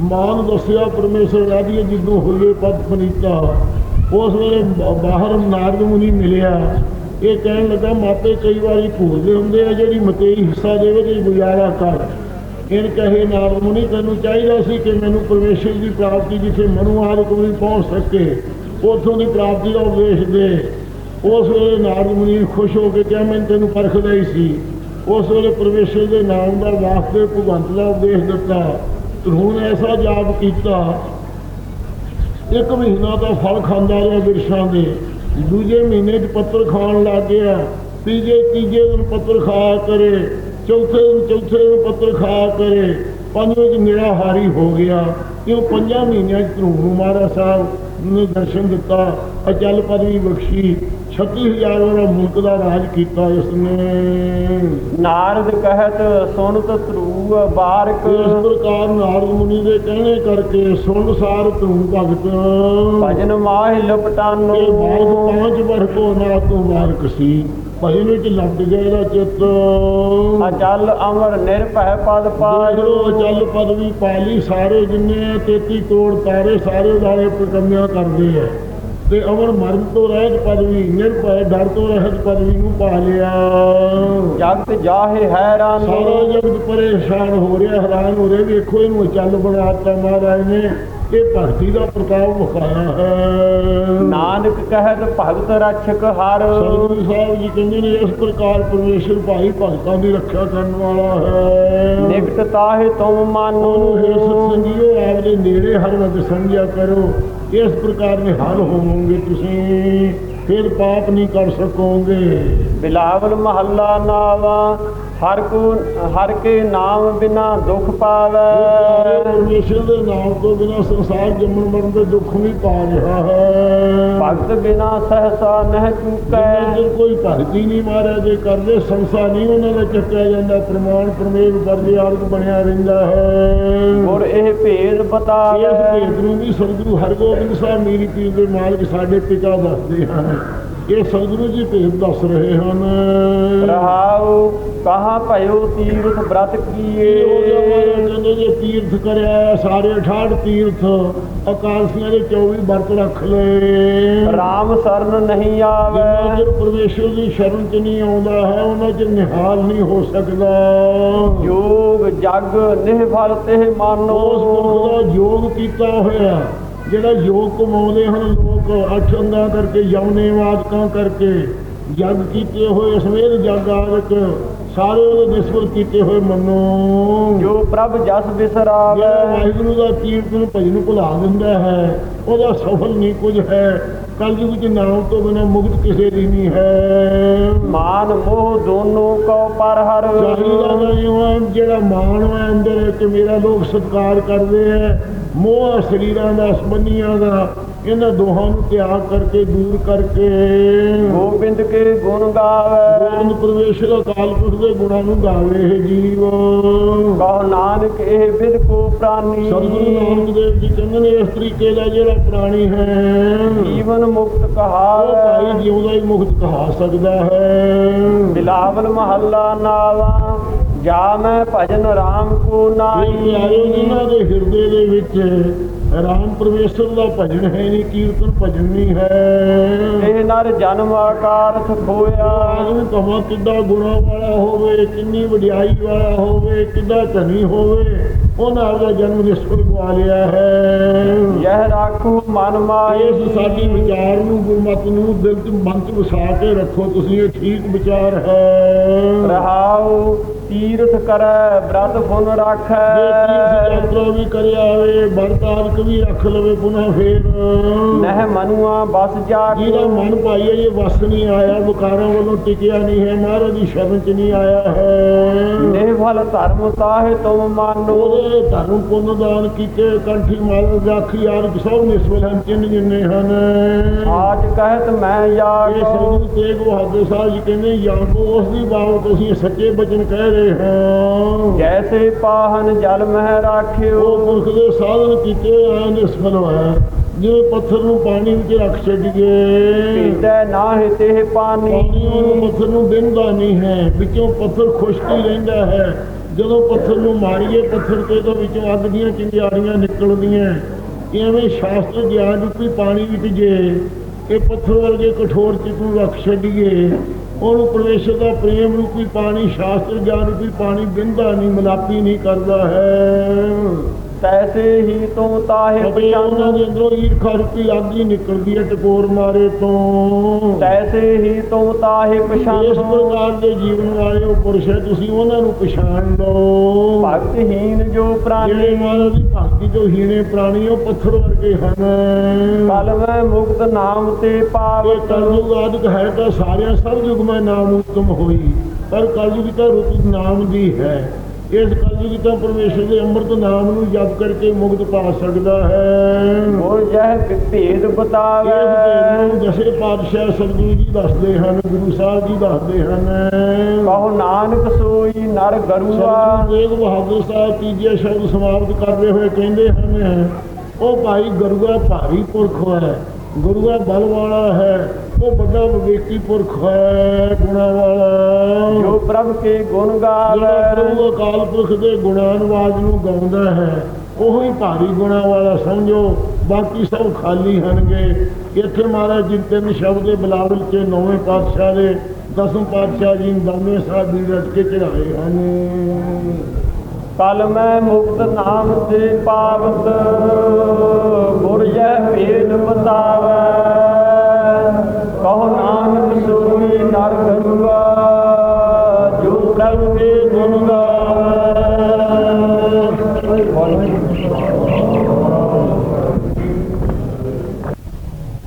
ਮਾਨ ਦੱਸਿਆ, ਪਰਮੇਸ਼ਰ ਰਾਧੀਏ ਜਿੱਦੋਂ ਹੋਈਏ ਪਦ ਪਨੀਤਾ। ਉਸ ਵੇਲੇ ਬਾਹਰ ਨਾਰਦ ਮੁਨੀ ਮਿਲਿਆ। ਇਹ ਕਹਿਣ ਲੱਗਾ ਮਾਪੇ ਕਈ ਵਾਰੀ ਭੁੱਲਦੇ ਹੁੰਦੇ ਆ ਜਿਹੜੀ ਮਤੇਈ ਹਿੱਸਾ ਦੇਵੇ ਤੇ ਗੁਜ਼ਾਰਾ ਕਰ। ਇਹ ਕਹੇ ਨਾਰਦ ਮੁਨੀ, ਤੈਨੂੰ ਚਾਹੀਦਾ ਸੀ ਕਿ ਮੈਨੂੰ ਪਰਮੇਸ਼ਰ ਦੀ ਪ੍ਰਾਪਤੀ ਜਿੱਥੇ ਮਨੁ ਆਦਿ ਕੋਈ ਨਹੀਂ ਪਹੁੰਚ ਸਕੇ, ਉਥੋਂ ਦੀ ਪ੍ਰਾਪਤੀ ਦਾ ਉਪਦੇਸ਼ ਦੇ। ਉਸ ਵੇਲੇ ਨਾਰਦ ਮੁਨੀ ਖੁਸ਼ ਹੋ ਕੇ ਕਿਹਾ ਮੈਂ ਤੈਨੂੰ ਪਰਖਦਾ ਹੀ ਸੀ। ਉਸ ਵੇਲੇ ਪਰਮੇਸ਼ਰ ਦੇ ਨਾਮ ਦਾ ਵਾਸਤੇ ਭਗਵੰਤ ਦਾ ਉਪਦੇਸ਼ ਦਿੱਤਾ। ਧਰੂ ਐਸਾ ਜਾਪ ਕੀਤਾ, ਇੱਕ ਮਹੀਨਾ ਦਾ ਫਲ ਖਾਂਦਾ ਰਿਹਾ ਬਿਰਸ਼ਾਂ ਦੇ। ਦੂਜੇ ਮਹੀਨੇ 'ਚ ਪੱਤਰ ਖਾਣ ਲੱਗ ਗਿਆ। ਤੀਜੇ ਤੀਜੇ ਦਿਨ ਪੱਤਰ ਖਾ ਕਰੇ। ਚੌਥੇ ਦਿਨ ਚੌਥੇ ਦਿਨ ਪੱਤਰ ਖਾ ਕਰੇ। ਪੰਜਵੇਂ 'ਚ ਨਿਰਾਹਾਰੀ ਹੋ ਗਿਆ। ਕਿਉਂ ਪੰਜਾਂ ਮਹੀਨਿਆਂ 'ਚ ਧਰੂ ਮਹਾਰਾਜ ਸਾਹਿਬ। ਨੇ ਦਰਸ਼ਨ ਦਿੱਤਾ ਅਚਲ ਪਦਵੀ ਬਖਸ਼ੀ। 36000 ਵਾਲਾ ਮੁਲਕ ਦਾ ਰਾਜ ਕੀਤਾ ਇਸਨੇ ਨਾਰਦ ਕਹਿਤ ਸੁਨਤ ਧਰੂ ਬਾਰਕ। ਇਸ ਪ੍ਰਕਾਰ ਨਾਰਦ ਮੁਨੀ ਦੇ ਕਹਿਣੇ ਕਰਕੇ ਸੁਣ ਸਾਰ ਧਰੂ ਭਗਤ। ਭਜਨ ਮਾਹਿ ਲਪਟਾਨੋ ਬਾਲਕ ਪੰਜ ਵਰ ਕੋ ਨਾ ਤੋਂ ਵਾਰਕ ਸੀ। ਭਜਨ ਵਿੱਚ ਲੱਗ ਗਿਆ ਇਹਦਾ ਚਿੱਤ। ਅਚਲ ਅਮਰ ਨਿਰਭੈ ਪਦ ਪਾਇ ਪਾਇਓ ਚੱਲ ਪਦਵੀ ਪਾਲੀ ਸਾਰੇ ਜਿੰਨੇ 33 ਤੋੜ ਤਾਰੇ ਸਾਰੇ ਦਾਲੇ ਪ੍ਰਕੰਮਿਆ ਕਰਦੇ ਆ। ਤੇ ਅਮਰ ਮਰਨ ਤੋਂ ਰਹਿਤ ਪਦਵੀ ਨਿਰਭੈ ਡਰ ਤੋਂ ਰਹਿਤ ਪਦਵੀ ਨੂੰ ਪਾ ਲਿਆ। ਜਗਤ ਜਾਹੇ ਹੈਰਾਨ। ਸਾਰਾ ਜਗਤ ਪਰੇਸ਼ਾਨ ਹੋ ਰਿਹਾ ਹੈਰਾਨ ਹੋ ਰਿਹਾ ਵੇਖੋ ਇਹਨੂੰ ਚੱਲ ਬਣਾਤਾ ਮਹਾਰਾਜ ਨੇ। ਇਹ ਭਗਤੀ ਦਾ ਪ੍ਰਤਾਪ ਵਿਖਾਇਆ ਹੈ। ਨਾਨਕ ਕਹਿਤ ਭਗਤ ਰਛਕ ਹਰ। ਸਤਿਗੁਰੂ ਸਾਹਿਬ ਜੀ ਕਹਿੰਦੇ ਨੇ ਇਸ ਪ੍ਰਕਾਰ ਪਰਮੇਸ਼ਰ ਭਾਈ ਭਗਤਾਂ ਦੀ ਰੱਖਿਆ ਕਰਨ ਵਾਲਾ ਹੈ। ਨਿਕਟ ਤਾਹੇ ਤੁਮ ਉਹਨੂੰ ਹੈ ਮਾਨੋ ਸਤਸੰਗੀਓ ਆਪਦੇ ਨੇੜੇ ਹਰ ਵਕਤ ਸਮਝਿਆ ਕਰੋ। ਇਸ ਪ੍ਰਕਾਰ ਨਿਹਾਲ ਹੋਵੋਗੇ ਤੁਸੀਂ ਫਿਰ ਪਾਪ ਨਹੀਂ ਕਰ ਸਕੋਗੇ। ਬਿਲਾਵਲ ਮਹੱਲਾ ਨਾਵਾ। ਹਰ ਕੋ ਹਰ ਕੇ ਨਾਮ ਬਿਨਾ ਦੁਖ ਪਾਵੈ। ਪਰਮੇਸ਼ਰ ਦੇ ਨਾਮ ਤੋਂ ਬਿਨਾਂ ਸੰਸਾਰ ਜੰਮਣ ਮਰਨ ਦੇ ਦੁੱਖ ਨਹੀਂ ਪਾ ਰਿਹਾ ਹੈ। ਭਗਤ ਬਿਨਾ ਸਹਸਾ ਨਹਿ ਚੁਕੈ। ਜੇ ਕੋਈ ਭਗਤੀ ਨਹੀਂ ਮਾਰਿਆ ਜੇ ਕਰਦੇ ਸੰਸਾ ਨਹੀਂ ਉਹਨਾਂ ਦਾ ਚੱਕਿਆ ਜਾਂਦਾ ਪ੍ਰਮਾਣ ਪ੍ਰਮੇਵ ਕਰਦੇ ਆਰਗ ਬਣਿਆ ਰਹਿੰਦਾ ਹੈ। ਗੁਰ ਇਹ ਭੇਦ ਇਸ ਬਤਾਵੈ ਭੇਦ ਨੂੰ ਵੀ ਸਤਿਗੁਰੂ ਹਰਗੋਬਿੰਦ ਸਾਹਿਬ ਮੀਰੀ ਪੀਰ ਦੇ ਮਾਲਕ ਸਾਡੇ ਪਿਤਾ ਦੱਸਦੇ ਹਨ। ਇਹ ਸਤਿਗੁਰੂ ਜੀ ਭੇਦ ਦੱਸ ਰਹੇ ਹਨ। ਰਹਾਉ ਕਹਾ ਭਇਓ ਤੀਰਥ ਬ੍ਰਤ ਕੀਏ। ਕਹਿੰਦੇ ਜੇ ਤੀਰਥ ਕਰਿਆ ਸਾਰੇ 68 ਤੀਰਥ ਅਕਾਲਸੀਆਂ ਦੇ 24 ਵਰਤ ਰੱਖ ਲਏ। ਰਾਮ ਸਰਨ ਨਹੀਂ ਜਿੰਨਾ ਆਵੈ ਚਿਰ ਪਰਮੇਸ਼ਰ ਦੀ ਸ਼ਰਨ ਚ ਨਹੀਂ ਆਉਂਦਾ ਹੈ ਉਹਨਾਂ ਚ ਨਿਹਾਲ ਨਹੀਂ ਹੋ ਸਕਦਾ। ਯੋਗ ਜਗ ਨਿਹਫਲ ਤੇ ਮਾਨੋ। ਉਸ ਦਾ ਯੋਗ ਕੀਤਾ ਹੋਇਆ। ਜਿਹੜਾ ਯੋਗ ਕਮਾਉਂਦੇ ਹਨ ਲੋਕ ਅੱਠ ਅੰਗਾਂ ਕਰਕੇ ਯਮਨੇ ਵਾਦਕਾਂ ਕਰਕੇ ਜਗ ਕੀਤੇ ਹੋਏ ਸਮੇਤ ਜਗ ਆਦਿਕ ਸਾਰੇ ਉਹਦੇ ਨਿਸਬਤ ਕੀਤੇ ਹੋਏ ਮੰਨੋ। ਜੋ ਪ੍ਰਭ ਜਸ ਬਿਸਰਾਵੈ। ਵਾਹਿਗੁਰੂ ਦਾ ਕੀਰਤਨ ਭਜਨ ਭੁਲਾ ਦਿੰਦਾ ਹੈ ਉਹਦਾ ਸਫਲ ਨਹੀਂ ਕੁਝ ਹੈ। ਕਲਯੁਗ ਚ ਨਾਮ ਤੋਂ ਬਿਨਾਂ ਮੁਕਤ ਕਿਸੇ ਦੀ ਨਹੀਂ ਹੈ। ਮਾਨ ਮੋਹ ਦੋਨੋਂ ਕਉ ਪਰ ਹਰ। ਚਾਹੀਦਾ ਨਹੀਂ ਹੈ ਜਿਹੜਾ ਮਾਣ ਹੈ ਅੰਦਰ ਕਿ ਮੇਰਾ ਲੋਕ ਸਤਿਕਾਰ ਕਰਦੇ ਆ ਮੋਹ ਸਰੀਰਾਂ ਦਾ ਸੰਬੰਧੀਆਂ ਦਾ ਇਹਨਾਂ ਦੋਹਾਂ ਨੂੰ ਤਿਆਗ ਕਰਕੇ ਦੂਰ ਕਰਕੇ। ਗੋਬਿੰਦ ਕੇ ਗੁਣ ਗਾਵੈ। ਗੋਬਿੰਦ ਪਰਮੇਸ਼ਰ ਅਕਾਲ ਪੁਰਖ ਦੇ ਗੁਣਾਂ ਨੂੰ ਗਾਵੇ ਇਹ ਜੀਵ। ਕਹੋ ਨਾਨਕ ਇਹ ਵਿਦ ਕੋ ਪ੍ਰਾਨੀ। ਸਤਿਗੁਰੂ ਨਾਨਕ ਦੇਵ ਜੀ ਕਹਿੰਦੇ ਨੇ ਇਸ ਤਰੀਕੇ ਦਾ ਜਿਹੜਾ ਪ੍ਰਾਣੀ ਹੈ। ਜੀਵਨ ਮੁਕਤ ਉਹ ਕਹਾਵੈ ਭਾਈ ਜਿਉਂਦਾ ਹੀ ਮੁਕਤ ਕਹਾ ਸਕਦਾ ਹੈ। ਬਿਲਾਵਲ ਮਹੱਲਾ ਨਾਵਾ ਜਾ ਮੈਂ ਭਜਨ ਰਾਮ ਕੋ ਇਹ ਨਾਈ ਪਿਆਰੇ ਜਿਨ੍ਹਾਂ ਦੇ ਹਿਰਦੇ ਦੇ ਵਿੱਚ ਰਾਮ ਪਰਮੇਸ਼ਰ ਦਾ ਭਜਨ ਹੈ ਨਹੀਂ ਕੀਰਤਨ ਭਜਨ ਨਹੀਂ ਹੈ। ਇਹ ਨਰ ਜਨਮ ਆਕਾਰਥ ਖੋਇਆ। ਆਦਮੀ ਕਮਾ ਕਿੱਡਾ ਗੁਣਾ ਵਾਲਾ ਹੋਵੇ ਕਿੰਨੀ ਵਡਿਆਈ ਵਾਲਾ ਹੋਵੇ ਕਿੱਡਾ ਧਨੀ ਹੋਵੇ। ਉਹਨਾਂ ਆਪਦਾ ਜਨਮ ਨਿਸਫਲ ਗਵਾ ਲਿਆ ਹੈ। ਯਹ ਰਾਖੂ ਮਨ ਮਾਈ ਇਸ ਸਾਡੀ ਵਿਚਾਰ ਨੂੰ ਗੁਰਮਤ ਨੂੰ ਦਿਲ ਚ ਮਨ ਚ ਵਸਾ ਕੇ ਰੱਖੋ ਤੁਸੀਂ ਇਹ ਠੀਕ ਵਿਚਾਰ ਹੈ। ਰਹਾਉ ਤੀਰਥ ਕਰੈ ਬ੍ਰਤ ਫੁਨ ਜੇ ਤੀਰਥ ਰਾਖੈ ਯਾਤਰਾ ਵੀ ਕਰਿਆ ਹੋਵੇ ਵਰਤਾਰਕ ਵੀ ਰੱਖ ਲਵੇ ਪੁਨः ਫੇਰ। ਨਹਿ ਮਨੁਆ ਬਸ ਜਾ ਜਿਹਦਾ ਮਨ ਹੈ ਇਹ ਵਸ ਨਹੀਂ ਆਇਆ ਵਿਕਾਰਾਂ ਵੱਲੋਂ ਟਿਕਿਆ ਨਹੀਂ ਹੈ ਮਹਾਰਾਜ ਦੀ ਸ਼ਰਨ ਚ ਨਹੀਂ ਆਇਆ ਹੈ। ਨਿਹ ਫਲ ਧਰਮ ਤਾਹੇ ਤੁਮ ਮਾਨੋ। ਧਰਮ ਪੁੰਨ ਦਾਨ ਕੀਤੇ ਕੰਠੀ ਮਾਲ ਰਾਖੀ ਯਾਰ ਸਭ ਨਿਸਬਤ ਹਨ ਚਿੰਨ ਜਿੰਨੇ ਹਨ। ਆਜ ਕਹਿਤ ਮੈਂ ਇਹ ਯਾਗੋ ਸ੍ਰੀ ਤੇਗ ਬਹਾਦਰ ਸਾਹਿਬ ਜੀ ਕਹਿੰਦੇ ਯਾਗੋ ਉਸ ਦੀ ਬਾਬਤ ਅਸੀਂ ਸੱਚੇ ਬਚਨ ਕਹਿ ਰਹੇ ਹਾਂ। ਜੈਸੇ ਪਾਹਨ ਜਲ ਮਹਿ ਉਹ ਰਾਖਿਓ ਪੁਰਖ ਦੇ ਸਾਧਨ ਕੀਤੇ ਐ ਨਿਸਬਤ ਹੋਇਆ। ਜਿਵੇਂ ਪੱਥਰ ਨੂੰ ਪਾਣੀ ਵਿੱਚ ਰੱਖ ਛੱਡੀਏ। ਪੀਤੈ ਨਾਹਿ ਤੇ ਪਾਣੀ। ਪਾਣੀ ਪੱਥਰ ਨੂੰ ਦਿੰਦਾ ਨਹੀਂ ਹੈ। ਵਿੱਚੋਂ ਪੱਥਰ ਖੁਸ਼ਕ ਰਹਿੰਦਾ ਹੈ। ਜਦੋਂ ਪੱਥਰ ਨੂੰ ਮਾਰੀਏ, ਪੱਥਰ ਤੇ ਤੋਂ ਵਿੱਚੋਂ ਅੱਗ ਦੀਆਂ ਚਿੰਗਾਰੀਆਂ ਨਿਕਲਦੀਆਂ ਐਵੇਂ ਸ਼ਾਸਤਰ ਗਿਆਨ ਰੂਪੀ ਪਾਣੀ ਵਿੱਚ ਜੇ, ਇਹ ਪੱਥਰ ਵਰਗੇ ਕਠੋਰ ਚਿੱਤ ਨੂੰ ਰੱਖ ਛੱਡੀਏ, ਉਹਨੂੰ ਪ੍ਰਵੇਸ਼ਰ ਦਾ ਪ੍ਰੇਮ ਰੂਪੀ ਪਾਣੀ, ਸ਼ਾਸਤਰ ਗਿਆਨ ਰੂਪੀ ਪਾਣੀ, ਬਿੰਦਾ ਨਹੀਂ, ਮਲਾਪੀ ਨਹੀਂ ਕਰਦਾ ਹੈ। ਤੈਸੇ ਹੀ ਤੁਮ ਤਾਹੇ ਅਤੇ ਉਹਨਾਂ ਪਛਾਨੋ ਦੇ ਅੰਦਰੋਂ ਈਰਖਾ ਰੂਪੀ ਅੱਗ ਹੀ ਨਿਕਲਦੀ ਹੈ ਟਕੋਰ ਮਾਰੇ ਤੋਂ। ਤੈਸੇ ਹੀ ਤੁਮ ਤਾਹੇ ਇਸ ਪਛਾਨੋ ਪ੍ਰਕਾਰ ਦੇ ਜੀਵਨ ਵਾਲੇ ਉਹ ਪੁਰਸ਼ ਹੈ ਤੁਸੀਂ ਉਹਨਾਂ ਨੂੰ ਪਛਾਣ ਲਓ। ਭਗਤਹੀਨ ਜੋ ਜਿਹੜੇ ਪ੍ਰਾਨੀ ਮਹਾਰਾਜ ਦੀ ਭਗਤੀ ਤੋਂ ਹੀਣੇ ਪ੍ਰਾਣੀ ਉਹ ਪੱਥਰ ਵਰਗੇ ਹਨ। ਕਲ ਮੈਂ ਮੁਕਤ ਨਾਮ ਤੇ ਪਾਵਤ। ਕਲਯੁਗ ਆਦਿਕ ਹੈ ਤਾਂ ਸਾਰਿਆਂ ਸਭ ਯੁਗ ਮੈਂ ਨਾਮ ਉਤਮ ਹੋਈ। ਪਰ ਕਲਯੁਗ ਤਾਂ ਰੁਤ ਨਾਮ ਦੀ ਹੈ। ਇਸ ਕਲਯੁਗ ਤਾਂ ਪਰਮੇਸ਼ਰ ਦੇ ਅੰਮ੍ਰਿਤ ਨਾਮ ਨੂੰ ਜਪ ਕਰਕੇ ਮੁਕਤ ਪਾ ਸਕਦਾ ਹੈ। ਗੁਰ ਜਹ ਭੇਦ ਇਸ ਬਤਾਵੇ ਭੇਦ ਨੂੰ ਦਸੇ ਪਾਤਸ਼ਾਹ ਸਤਿਗੁਰੂ ਜੀ ਦੱਸਦੇ ਹਨ ਗੁਰੂ ਸਾਹਿਬ ਜੀ ਦੱਸਦੇ ਹਨ। ਕਹੋ ਨਾਨਕ ਸੋਈ ਨਰ ਗਰੂਆ। ਤੇਗ ਬਹਾਦਰ ਸਾਹਿਬ ਤੀਜੇ ਸ਼ਬਦ ਸਮਾਪਤ ਕਰਦੇ ਹੋਏ ਕਹਿੰਦੇ ਹਨ ਉਹ ਭਾਈ ਗੁਰੂਆ ਭਾਰੀ ਪੁਰਖ ਹੈ ਗੁਰੂਆ ਬਲ ਵਾਲਾ ਹੈ। ਉਹ ਵੱਡਾ ਵਿਵੇਕੀ ਪੁਰਖ ਹੈ ਗੁਣਾ ਵਾਲਾ। ਜੋ ਪ੍ਰਭ ਕੇ ਗੁਣ ਗਾਵੇ। ਪ੍ਰਭੂ ਅਕਾਲ ਪੁਰਖ ਦੇ ਗੁਣਾਨਵਾਜ ਨੂੰ ਗਾਉਂਦਾ ਹੈ ਉਹ ਹੀ ਭਾਰੀ ਗੁਣਾ ਵਾਲਾ ਸਮਝੋ। ਬਾਕੀ ਸਭ ਖਾਲੀ ਹਨਗੇ। ਇੱਥੇ ਮਹਾਰਾਜ ਜੀ ਤਿੰਨ ਸ਼ਬਦ ਦੇ ਬਲਾਵਲ ਚ ਨੌਵੇਂ ਪਾਤਸ਼ਾਹ ਦੇ ਦਸਵੇਂ ਪਾਤਸ਼ਾਹ ਜੀ ਦਸਵੇਂ ਸਾਹਿਬ ਵੀ ਰਟ ਕੇ ਚੜਾਏ ਹਨ। ਕਲ ਮੈਂ ਮੁਕਤ ਨਾਮ ਤੇ ਪਾਵਤ ਗੁਰ ਭੇਦ ਬਤਾਵੇ ਕਹੋ ਨਾਨਕ ਸੁਣੀ ਨਰ ਗੰਗਾ ਜੋ ਪ੍ਰਭ ਦੇ ਗੁਣ ਗਾ